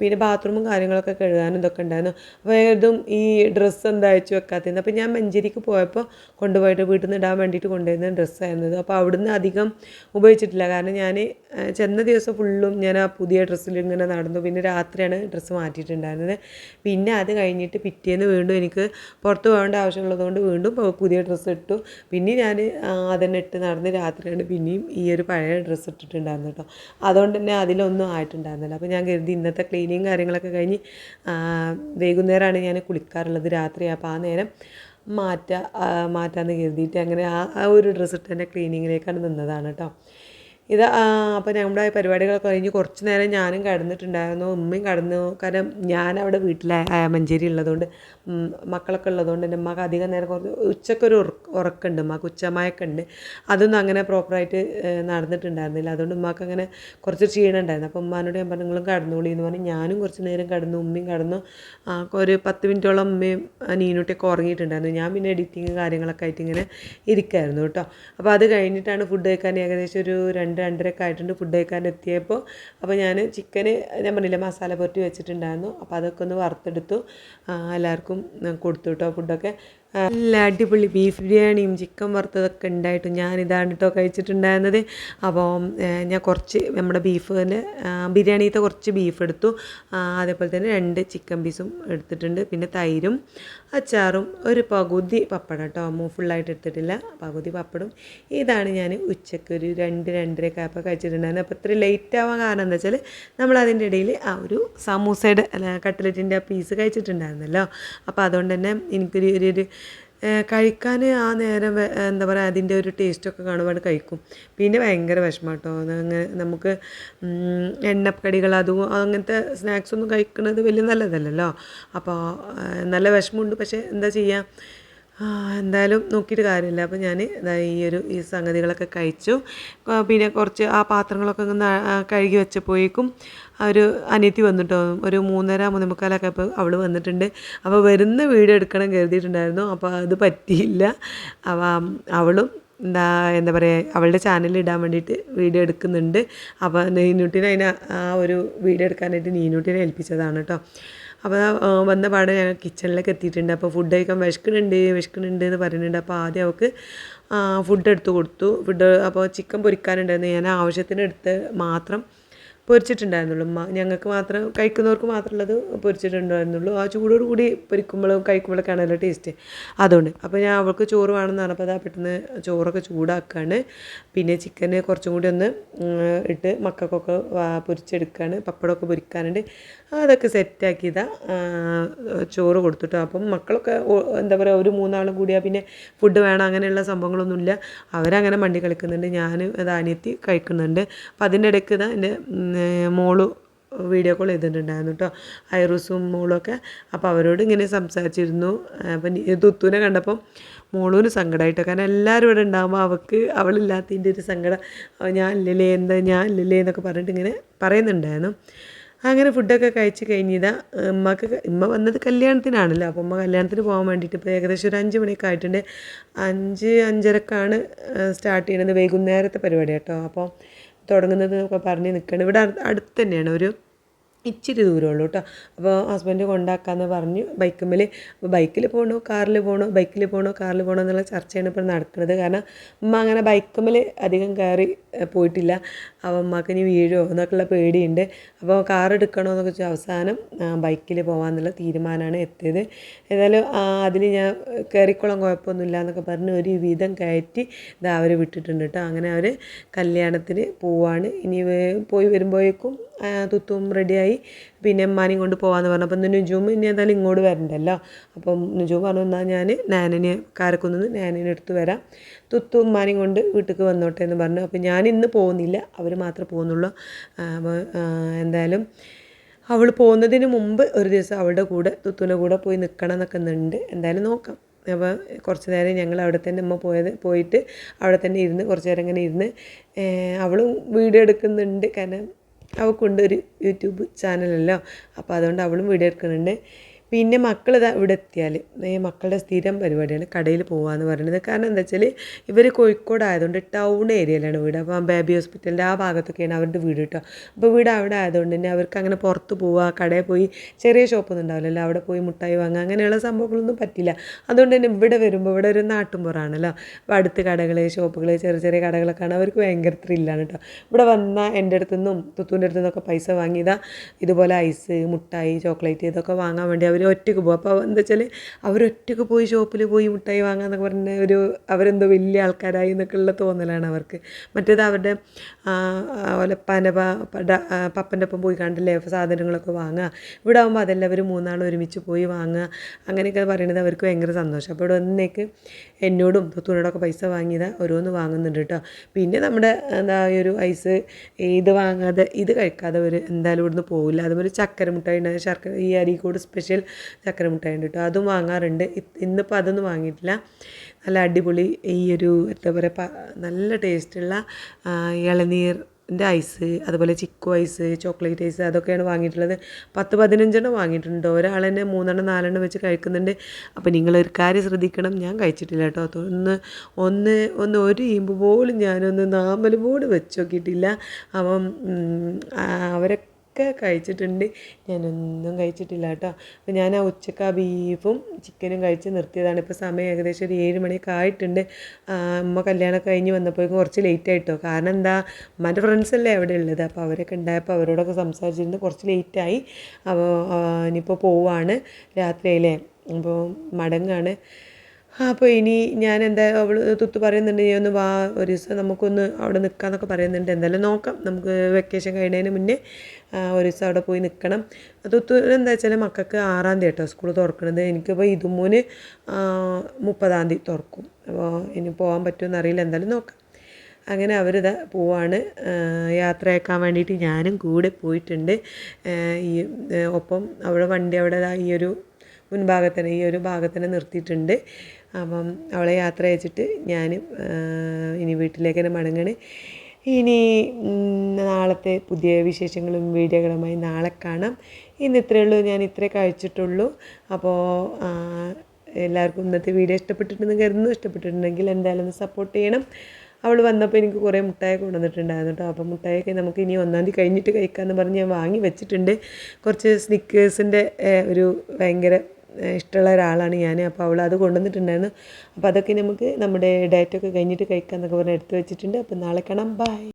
പിന്നെ ബാത്റൂമും കാര്യങ്ങളൊക്കെ കഴുകാനും ഇതൊക്കെ ഉണ്ടായിരുന്നു. അപ്പോൾ ഏതും ഈ ഡ്രസ്സ് എന്താ അയച്ചു വെക്കാത്തത് അപ്പോൾ ഞാൻ മഞ്ചേരിക്ക് പോയപ്പോൾ കൊണ്ടുപോയിട്ട് വീട്ടിൽ നിന്ന് ഇടാൻ വേണ്ടിയിട്ട് കൊണ്ടുവരുന്ന ഡ്രസ്സായിരുന്നത് അപ്പോൾ അവിടുന്ന് അധികം ഉപയോഗിച്ചിട്ടില്ല. കാരണം ഞാൻ ചെന്ന ദിവസം ഫുള്ളും ഞാൻ ആ പുതിയ ഡ്രസ്സിൽ ഇങ്ങനെ നടന്നു. പിന്നെ രാത്രിയാണ് ഡ്രസ്സ് മാറ്റിയിട്ടുണ്ടായിരുന്നത്. പിന്നെ അത് കഴിഞ്ഞിട്ട് പിറ്റേന്ന് വീണ്ടും എനിക്ക് പുറത്ത് പോകേണ്ട ആവശ്യമുള്ളതുകൊണ്ട് വീണ്ടും പുതിയ ഡ്രസ്സ് ഇട്ടു. പിന്നെ ഞാൻ അതന്നെ ഇട്ട് നടന്ന് രാത്രിയാണ് പിന്നെയും ഈ ഒരു പഴയ ഡ്രസ്സ് ഇട്ടിട്ടുണ്ടായിരുന്നു കേട്ടോ അതുകൊണ്ട് തന്നെ അതിലൊന്നും ആയിട്ടുണ്ടായിരുന്നില്ല. അപ്പോൾ ഞാൻ കരുതി ഇന്നത്തെ ക്ലീനിങ് കാര്യങ്ങളൊക്കെ കഴിഞ്ഞ് വൈകുന്നേരമാണ് ഞാൻ കുളിക്കാറുള്ളത് രാത്രി. അപ്പോൾ ആ നേരം മാറ്റാ മാറ്റാമെന്ന് കരുതിയിട്ട് അങ്ങനെ ആ ഒരു ഡ്രസ്സ് ഇട്ട് തന്നെ ക്ലീനിങ്ങിലേക്കാണ് നിന്നതാണ് കേട്ടോ ഇത് അപ്പോൾ നമ്മുടെ പരിപാടികളൊക്കെ കഴിഞ്ഞ് കുറച്ച് നേരം ഞാനും കിടന്നിട്ടുണ്ടായിരുന്നു ഉമ്മയും കിടന്നു. കാരണം ഞാനവിടെ വീട്ടിലെ മഞ്ചേരി ഉള്ളതുകൊണ്ട് മക്കളൊക്കെ ഉള്ളതുകൊണ്ട് എന്റെ ഉമ്മക്ക് അധികം നേരം കുറച്ച് ഉച്ചക്കൊരു ഉറക്കുണ്ട് ഉമ്മക്ക് ഉച്ചമായൊക്കെ ഉണ്ട് അതൊന്നും അങ്ങനെ പ്രോപ്പറായിട്ട് നടന്നിട്ടുണ്ടായിരുന്നില്ല. അതുകൊണ്ട് ഉമ്മക്ക് അങ്ങനെ കുറച്ച് ക്ഷീണം ഉണ്ടായിരുന്നു അപ്പോൾ ഉമ്മാനോട് ഞാൻ പറഞ്ഞു നിങ്ങളും കടന്നോളി എന്ന് പറഞ്ഞ്. ഞാനും കുറച്ച് നേരം കടന്നു ഉമ്മയും കടന്നു. ഒരു പത്ത് മിനിറ്റോളം ഉമ്മയും നീനുട്ടിയൊക്കെ ഉറങ്ങിയിട്ടുണ്ടായിരുന്നു. ഞാൻ പിന്നെ എഡിറ്റിങ് കാര്യങ്ങളൊക്കെ ആയിട്ട് ഇങ്ങനെ ഇരിക്കായിരുന്നു കേട്ടോ. അപ്പോൾ അത് കഴിഞ്ഞിട്ടാണ് ഫുഡ് കഴിക്കാൻ ഏകദേശം ഒരു രണ്ട് രണ്ടരയൊക്കെ ആയിട്ടുണ്ട് ഫുഡ് കഴിക്കാൻ എത്തിയപ്പോൾ. അപ്പോൾ ഞാൻ ചിക്കന് ഞാൻ പറഞ്ഞില്ല മസാല പുരട്ടി വെച്ചിട്ടുണ്ടായിരുന്നു. അപ്പോൾ അതൊക്കെ ഒന്ന് വറുത്തെടുത്തു. എല്ലാവർക്കും കൊടുത്തു കേട്ടോ ഫുഡൊക്കെ നല്ല അടിപൊളി ബീഫ് ബിരിയാണിയും ചിക്കൻ വറുത്തതൊക്കെ ഉണ്ടായിട്ട് ഞാനിതാണ് കേട്ടോ കഴിച്ചിട്ടുണ്ടായിരുന്നത്. അപ്പോൾ ഞാൻ കുറച്ച് നമ്മുടെ ബീഫിന് ബിരിയാണിയത്തെ കുറച്ച് ബീഫ് എടുത്തു. അതേപോലെ തന്നെ രണ്ട് ചിക്കൻ പീസും എടുത്തിട്ടുണ്ട്. പിന്നെ തൈരും അച്ചാറും ഒരു പകുതി പപ്പടം കേട്ടോ അമ്മ ഫുള്ളായിട്ട് എടുത്തിട്ടില്ല. പകുതി പപ്പടും ഇതാണ് ഞാൻ ഉച്ചയ്ക്ക് ഒരു രണ്ട് രണ്ടര ആയപ്പോൾ കഴിച്ചിട്ടുണ്ടായിരുന്നത്. അപ്പോൾ ഇത്ര ലേറ്റ് ആവാൻ കാരണം എന്താ വെച്ചാൽ നമ്മൾ അതിന്റെ ഇടയിൽ ആ ഒരു സമൂസയുടെ കട്ട്ലറ്റിന്റെ പീസ് കഴിച്ചിട്ടുണ്ടായിരുന്നല്ലോ. അപ്പോൾ അതുകൊണ്ട് തന്നെ എനിക്കൊരു ഒരു കഴിക്കാൻ ആ നേരം എന്താ പറയുക അതിന്റെ ഒരു ടേസ്റ്റൊക്കെ കാണുമ്പോൾ കഴിക്കും. പിന്നെ ഭയങ്കര വിഷമം കേട്ടോ അങ്ങനെ നമുക്ക് എണ്ണക്കടികൾ അതും അങ്ങനത്തെ സ്നാക്സ് ഒന്നും കഴിക്കുന്നത് വലിയ നല്ലതല്ലല്ലോ. അപ്പോൾ നല്ല വിഷമമുണ്ട്. പക്ഷേ എന്താ ചെയ്യുക എന്തായാലും നോക്കിയിട്ട് കാര്യമില്ല. അപ്പോൾ ഞാൻ ഈ ഒരു ഈ സംഗതികളൊക്കെ കഴിച്ചു. പിന്നെ കുറച്ച് ആ പാത്രങ്ങളൊക്കെ ഒന്ന് കഴുകി വെച്ചപ്പോഴേക്കും ഒരു അനിയത്തി വന്നിട്ടോ? ഒരു മൂന്നര മൂന്നേ മുക്കാലൊക്കെ അപ്പോൾ അവൾ വന്നിട്ടുണ്ട്. അപ്പോൾ വരുന്ന വീഡിയോ എടുക്കണം കരുതിയിട്ടുണ്ടായിരുന്നു. അപ്പോൾ അത് പറ്റിയില്ല. അവ അവളും എന്താ എന്താ പറയുക അവളുടെ ചാനലിൽ ഇടാൻ വേണ്ടിയിട്ട് വീഡിയോ എടുക്കുന്നുണ്ട്. അപ്പോൾ നീനൂട്ടിനെ അതിനെ ആ ഒരു വീഡിയോ എടുക്കാനായിട്ട് നീനൂട്ടിനെ ഏൽപ്പിച്ചതാണ് കേട്ടോ അപ്പോൾ വന്ന പാടെ ഞങ്ങൾ കിച്ചണിലേക്ക് എത്തിയിട്ടുണ്ട്. അപ്പോൾ ഫുഡ് കഴിക്കാൻ വിശക്കുന്നുണ്ട് വിശക്കുന്നുണ്ട് എന്ന് പറയുന്നുണ്ട്. അപ്പോൾ ആദ്യം അവൾക്ക് ഫുഡ് എടുത്ത് കൊടുത്തു. ഫുഡ് അപ്പോൾ ചിക്കൻ പൊരിക്കാനുണ്ടായിരുന്നു. ഞാൻ ആവശ്യത്തിന് എടുത്ത് മാത്രം പൊരിച്ചിട്ടുണ്ടായിരുന്നുള്ളൂ. ഞങ്ങൾക്ക് മാത്രം കഴിക്കുന്നവർക്ക് മാത്രമുള്ളത് പൊരിച്ചിട്ടുണ്ടായിരുന്നുള്ളൂ. ആ ചൂടോട് കൂടി പൊരിക്കുമ്പോഴും കഴിക്കുമ്പോഴൊക്കെ ആണല്ലോ ടേസ്റ്റ് അതുകൊണ്ട് അപ്പോൾ ഞാൻ അവൾക്ക് ചോറ് വേണമെന്ന് പറഞ്ഞപ്പോൾ അതാ പെട്ടെന്ന് ചോറൊക്കെ ചൂടാക്കുകയാണ് പിന്നെ ചിക്കന് കുറച്ചും കൂടി ഒന്ന് ഇട്ട് മക്കൾക്കൊക്കെ പൊരിച്ചെടുക്കുകയാണ് പപ്പടമൊക്കെ പൊരിക്കാനുണ്ട്. അതൊക്കെ സെറ്റാക്കിയതാ ചോറ് കൊടുത്തിട്ടോ. അപ്പം മക്കളൊക്കെ എന്താ പറയുക ഒരു മൂന്നാളും കൂടിയാൽ പിന്നെ ഫുഡ് വേണം അങ്ങനെയുള്ള സംഭവങ്ങളൊന്നുമില്ല. അവരങ്ങനെ മണ്ടി കളിക്കുന്നുണ്ട്. ഞാൻ അത് അനിയത്തി കഴിക്കുന്നുണ്ട്. അപ്പം അതിന്റെ ഇടയ്ക്ക് ഇതാ എന്റെ മോൾ വീഡിയോ കോൾ ചെയ്തിട്ടുണ്ടായിരുന്നു കേട്ടോ ഐറൂസും മോളൊക്കെ അപ്പോൾ അവരോട് ഇങ്ങനെ സംസാരിച്ചിരുന്നു. അപ്പം തുത്തുവിനെ കണ്ടപ്പം മോളൂന് സങ്കടമായിട്ടോ കാരണം എല്ലാവരും ഇവിടെ ഉണ്ടാകുമ്പോൾ അവൾക്ക് അവളില്ലാത്തതിന്റെ ഒരു സങ്കടം. ഞാൻ ഇല്ലല്ലേ എന്താ ഞാൻ ഇല്ലല്ലേ എന്നൊക്കെ പറഞ്ഞിട്ട് ഇങ്ങനെ പറയുന്നുണ്ടായിരുന്നു. അങ്ങനെ ഫുഡൊക്കെ കഴിച്ച് കഴിഞ്ഞതാ ഉമ്മക്ക് ഉമ്മ വന്നത് കല്യാണത്തിനാണല്ലോ. അപ്പോൾ ഉമ്മ കല്യാണത്തിന് പോകാൻ വേണ്ടിയിട്ട് ഇപ്പോൾ ഏകദേശം ഒരു അഞ്ച് മണിയൊക്കെ ആയിട്ടുണ്ട്. അഞ്ച് അഞ്ചരക്കാണ് സ്റ്റാർട്ട് ചെയ്യുന്നത് വൈകുന്നേരത്തെ പരിപാടി കേട്ടോ അപ്പോൾ തുടങ്ങുന്നത് എന്നൊക്കെ പറഞ്ഞ് നിൽക്കണം. ഇവിടെ അടു- അടുത്ത് തന്നെയാണ് ഒരു ഇച്ചിരി ദൂരമുള്ളൂ കേട്ടോ. അപ്പോൾ ഹസ്ബൻഡ് കൊണ്ടാക്കാമെന്ന് പറഞ്ഞു. ബൈക്കുമ്മൽ അപ്പോൾ ബൈക്കിൽ പോകണോ കാറിൽ പോകണോ ബൈക്കിൽ പോകണോ കാറിൽ പോകണോ എന്നുള്ള ചർച്ചയാണ് ഇപ്പോൾ നടക്കുന്നത്. കാരണം അമ്മ അങ്ങനെ ബൈക്കുമ്മൽ അധികം കയറി പോയിട്ടില്ല. അപ്പോൾ അമ്മയ്ക്ക് ഇനി വീഴോ എന്നൊക്കെയുള്ള പേടിയുണ്ട്. അപ്പോൾ കാർ എടുക്കണോ എന്നൊക്കെ വെച്ചാൽ അവസാനം ബൈക്കിൽ പോകാമെന്നുള്ള തീരുമാനമാണ് എത്തിയത്. ഏതായാലും അതിൽ ഞാൻ കയറിക്കോളം കുഴപ്പമൊന്നുമില്ല എന്നൊക്കെ പറഞ്ഞ് ഒരു വിധം കയറ്റി ഇതാ അവർ വിട്ടിട്ടുണ്ട് കേട്ടോ. അങ്ങനെ അവർ കല്യാണത്തിന് പോവാണ്. ഇനി പോയി വരുമ്പോഴേക്കും തുത്തും റെഡിയായി പിന്നെ ഉമ്മാനെയും കൊണ്ട് പോകാമെന്ന് പറഞ്ഞു. അപ്പം നുജും ഇനി എന്തായാലും ഇങ്ങോട്ട് വരണ്ടല്ലോ. അപ്പം നുജു പറഞ്ഞു എന്നാൽ ഞാൻ നാനനെ കാരക്കുന്നു നാനനെ എടുത്ത് വരാം. തുത്തു ഉമ്മാനെയും കൊണ്ട് വീട്ടിൽ വന്നോട്ടെ എന്ന് പറഞ്ഞു. അപ്പം ഞാൻ ഇന്ന് പോകുന്നില്ല. അവർ മാത്രമേ പോകുന്നുള്ളൂ. അപ്പോൾ എന്തായാലും അവൾ പോകുന്നതിന് മുമ്പ് ഒരു ദിവസം അവളുടെ കൂടെ തുത്തുവിന്റെ കൂടെ പോയി നിൽക്കണം എന്നൊക്കെ ഉണ്ട് എന്തായാലും നോക്കാം. അപ്പോൾ കുറച്ച് നേരം ഞങ്ങൾ അവിടെ തന്നെ അമ്മ പോയത് പോയിട്ട് അവിടെ തന്നെ ഇരുന്ന് കുറച്ച് നേരം ഇങ്ങനെ ഇരുന്ന് അവളും വീഡിയോ എടുക്കുന്നുണ്ട്. കാരണം അവൾക്കുണ്ട് ഒരു യൂട്യൂബ് ചാനലല്ലോ. അപ്പോൾ അതുകൊണ്ട് അവളും വീഡിയോ എടുക്കുന്നുണ്ട്. പിന്നെ മക്കൾ ഇതാ ഇവിടെ എത്തിയാൽ മക്കളുടെ സ്ഥിരം പരിപാടിയാണ് കടയിൽ പോകാമെന്ന് പറയുന്നത്. കാരണം എന്താ വെച്ചാൽ ഇവർ കോഴിക്കോട് ആയതുകൊണ്ട് ടൗൺ ഏരിയയിലാണ് വീട്. അപ്പോൾ ബേബി ഹോസ്പിറ്റലിന്റെ ആ ഭാഗത്തൊക്കെയാണ് അവരുടെ വീട് കേട്ടോ അപ്പോൾ വീട് അവിടെ ആയതുകൊണ്ട് തന്നെ അവർക്ക് അങ്ങനെ പുറത്ത് പോവുക കടയിൽ പോയി ചെറിയ ഷോപ്പൊന്നും ഉണ്ടാവില്ലല്ലോ. അവിടെ പോയി മുട്ടായി വാങ്ങുക അങ്ങനെയുള്ള സംഭവങ്ങളൊന്നും പറ്റില്ല. അതുകൊണ്ട് തന്നെ ഇവിടെ വരുമ്പോൾ ഇവിടെ ഒരു നാട്ടുമ്പുറാണല്ലോ അപ്പോൾ അടുത്ത് കടകൾ ഷോപ്പുകൾ ചെറിയ ചെറിയ കടകളൊക്കെ ആണ് അവർക്ക് ഭയങ്കര ത്രില്ലാണ് കേട്ടോ. ഇവിടെ വന്നാൽ എന്റെ അടുത്തു നിന്നും തുത്തൂന്റെ അടുത്തു നിന്നൊക്കെ പൈസ വാങ്ങിയതാ. ഇതുപോലെ ഐസ് മുട്ടായി ചോക്ലേറ്റ് ഇതൊക്കെ വാങ്ങാൻ വേണ്ടി അവർ ഒറ്റയ്ക്ക് പോകും അപ്പോൾ എന്താ വെച്ചാൽ അവരൊറ്റയ്ക്ക് പോയി ഷോപ്പിൽ പോയി മുട്ടായി വാങ്ങാന്നൊക്കെ പറഞ്ഞ ഒരു അവരെന്തോ വലിയ ആൾക്കാരായി എന്നൊക്കെ ഉള്ള തോന്നലാണ് അവർക്ക്. മറ്റേത് അവരുടെ ഒലപ്പാന്റെ പപ്പന്റെ ഒപ്പം പോയി കണ്ടല്ലേ സാധനങ്ങളൊക്കെ വാങ്ങുക ഇവിടെ ആകുമ്പോൾ അതെല്ലാം അവർ മൂന്നാൾ ഒരുമിച്ച് പോയി വാങ്ങുക അങ്ങനെയൊക്കെ പറയണത് അവർക്ക് ഭയങ്കര സന്തോഷം. അപ്പോൾ ഇവിടെ വന്നേക്ക് എന്നോടും തുത്തുനോടൊക്കെ പൈസ വാങ്ങിയത് ഓരോന്ന് വാങ്ങുന്നുണ്ട് കേട്ടോ പിന്നെ നമ്മുടെ എന്താ ഈ ഒരു ഐസ് ഇത് വാങ്ങാതെ ഇത് കഴിക്കാതെ അവർ എന്തായാലും ഇവിടുന്ന് പോകില്ല അതുപോലെ ചക്കര മുട്ടായി ഉണ്ടായ ശർക്കര ഈ അരീക്കോട് സ്പെഷ്യൽ ചക്കര മുട്ടായി ഉണ്ട് കേട്ടോ അതും വാങ്ങാറുണ്ട്. ഇന്നിപ്പോൾ അതൊന്നും വാങ്ങിയിട്ടില്ല. നല്ല അടിപൊളി ഈ ഒരു എന്താ പറയുക നല്ല ടേസ്റ്റുള്ള ഇളനീർ ഇളനീരിന്റെ ഐസ് അതുപോലെ ചിക്കു ഐസ് ചോക്ലേറ്റ് ഐസ് അതൊക്കെയാണ് വാങ്ങിയിട്ടുള്ളത്. പത്ത് പതിനഞ്ചെണ്ണം വാങ്ങിയിട്ടുണ്ട്. ഒരാൾ തന്നെ മൂന്നെണ്ണം നാലെണ്ണം വെച്ച് കഴിക്കുന്നുണ്ട്. അപ്പോൾ നിങ്ങൾ ഒരു കാര്യം ശ്രദ്ധിക്കണം. ഞാൻ കഴിച്ചിട്ടില്ല കേട്ടോ ഒന്ന് ഒന്ന് ഒന്ന് ഒരു ഈമ്പ് പോലും ഞാനൊന്ന് നാമൽ പോലും വെച്ച് നോക്കിയിട്ടില്ല. അപ്പം ഉം, അവരൊക്കെ കഴിച്ചിട്ടുണ്ട്. ഞാനൊന്നും കഴിച്ചിട്ടില്ല കേട്ടോ. അപ്പോൾ ഞാൻ ആ ഉച്ചയ്ക്ക് ആ ബീഫും ചിക്കനും കഴിച്ച് നിർത്തിയതാണ്. ഇപ്പോൾ സമയം ഏകദേശം ഒരു ഏഴ് മണിയൊക്കെ ആയിട്ടുണ്ട്. അമ്മ കല്യാണം കഴിഞ്ഞ് വന്നപ്പോഴേക്കും കുറച്ച് ലേറ്റ് ആയിട്ടോ. കാരണം എന്താ അമ്മന്റെ ഫ്രണ്ട്സ് അല്ലേ അവിടെ ഉള്ളത്. അപ്പോൾ അവരൊക്കെ ഉണ്ടായപ്പോൾ അവരോടൊക്കെ സംസാരിച്ചിരുന്നു. കുറച്ച് ലേറ്റായി അപ്പോൾ ഇനിയിപ്പോൾ പോവാണ് രാത്രിയിലെ അപ്പോൾ മടങ്ങാണ്. അപ്പോൾ ഇനി ഞാൻ എന്താ അവൾ തുത്ത് പറയുന്നുണ്ട് നീ ഒന്ന് വാ ഒരു ദിവസം നമുക്കൊന്ന് അവിടെ നിൽക്കാമെന്നൊക്കെ പറയുന്നുണ്ട്. എന്തായാലും നോക്കാം. നമുക്ക് വെക്കേഷൻ കഴിയുന്നതിന് മുന്നേ ഒരു ദിവസം അവിടെ പോയി നിൽക്കണം തുത്ത് എന്താ വെച്ചാൽ മക്കൾക്ക് ആറാം തീയതി കേട്ടോ സ്കൂൾ തുറക്കണത്. എനിക്കിപ്പോൾ ഇതുമൂന്ന് മുപ്പതാം തീയതി തുറക്കും. അപ്പോൾ ഇനി പോകാൻ പറ്റുമെന്ന് അറിയില്ല. എന്തായാലും നോക്കാം. അങ്ങനെ അവരിത് പോവാണ്. യാത്രയാക്കാൻ വേണ്ടിയിട്ട് ഞാനും കൂടെ പോയിട്ടുണ്ട്. ഈ ഒപ്പം അവിടെ വണ്ടി അവിടെ ഈ ഒരു മുൻഭാഗത്തിന് ഈ ഒരു ഭാഗത്തിനെ നിർത്തിയിട്ടുണ്ട്. അപ്പം അവളെ യാത്ര അയച്ചിട്ട് ഞാനും ഇനി വീട്ടിലേക്ക് തന്നെ മടങ്ങണ്. ഇനി നാളത്തെ പുതിയ വിശേഷങ്ങളും വീഡിയോകളുമായി നാളെ കാണാം. ഇന്ന് ഇത്രയേ ഉള്ളൂ. ഞാൻ ഇത്രേ കഴിച്ചിട്ടുള്ളൂ. അപ്പോൾ എല്ലാവർക്കും ഇന്നത്തെ വീഡിയോ ഇഷ്ടപ്പെട്ടിട്ടുണ്ടെന്ന് കരുതുന്നു. ഇഷ്ടപ്പെട്ടിട്ടുണ്ടെങ്കിൽ എന്തായാലും ഒന്ന് സപ്പോർട്ട് ചെയ്യണം. അവൾ വന്നപ്പോൾ എനിക്ക് കുറേ മുട്ടായി കൊണ്ടുവന്നിട്ടുണ്ടായിരുന്നു കേട്ടോ. അപ്പോൾ മുട്ടായൊക്കെ നമുക്ക് ഇനി ഒന്നാം തീയതി കഴിഞ്ഞിട്ട് കഴിക്കാമെന്ന് പറഞ്ഞ് ഞാൻ വാങ്ങി വെച്ചിട്ടുണ്ട്. കുറച്ച് സ്നിക്കേഴ്സിന്റെ ഒരു ഭയങ്കര ഇഷ്ടമുള്ള ഒരാളാണ് ഞാൻ. അപ്പോൾ അവൾ അത് കൊണ്ടുവന്നിട്ടുണ്ടായിരുന്നു. അപ്പോൾ അതൊക്കെ നമുക്ക് നമ്മുടെ ഡയറ്റൊക്കെ കഴിഞ്ഞിട്ട് കഴിക്കാമെന്നൊക്കെ പറഞ്ഞ് എടുത്ത് വെച്ചിട്ടുണ്ട്. അപ്പോൾ നാളെ കാണാം. ബൈ.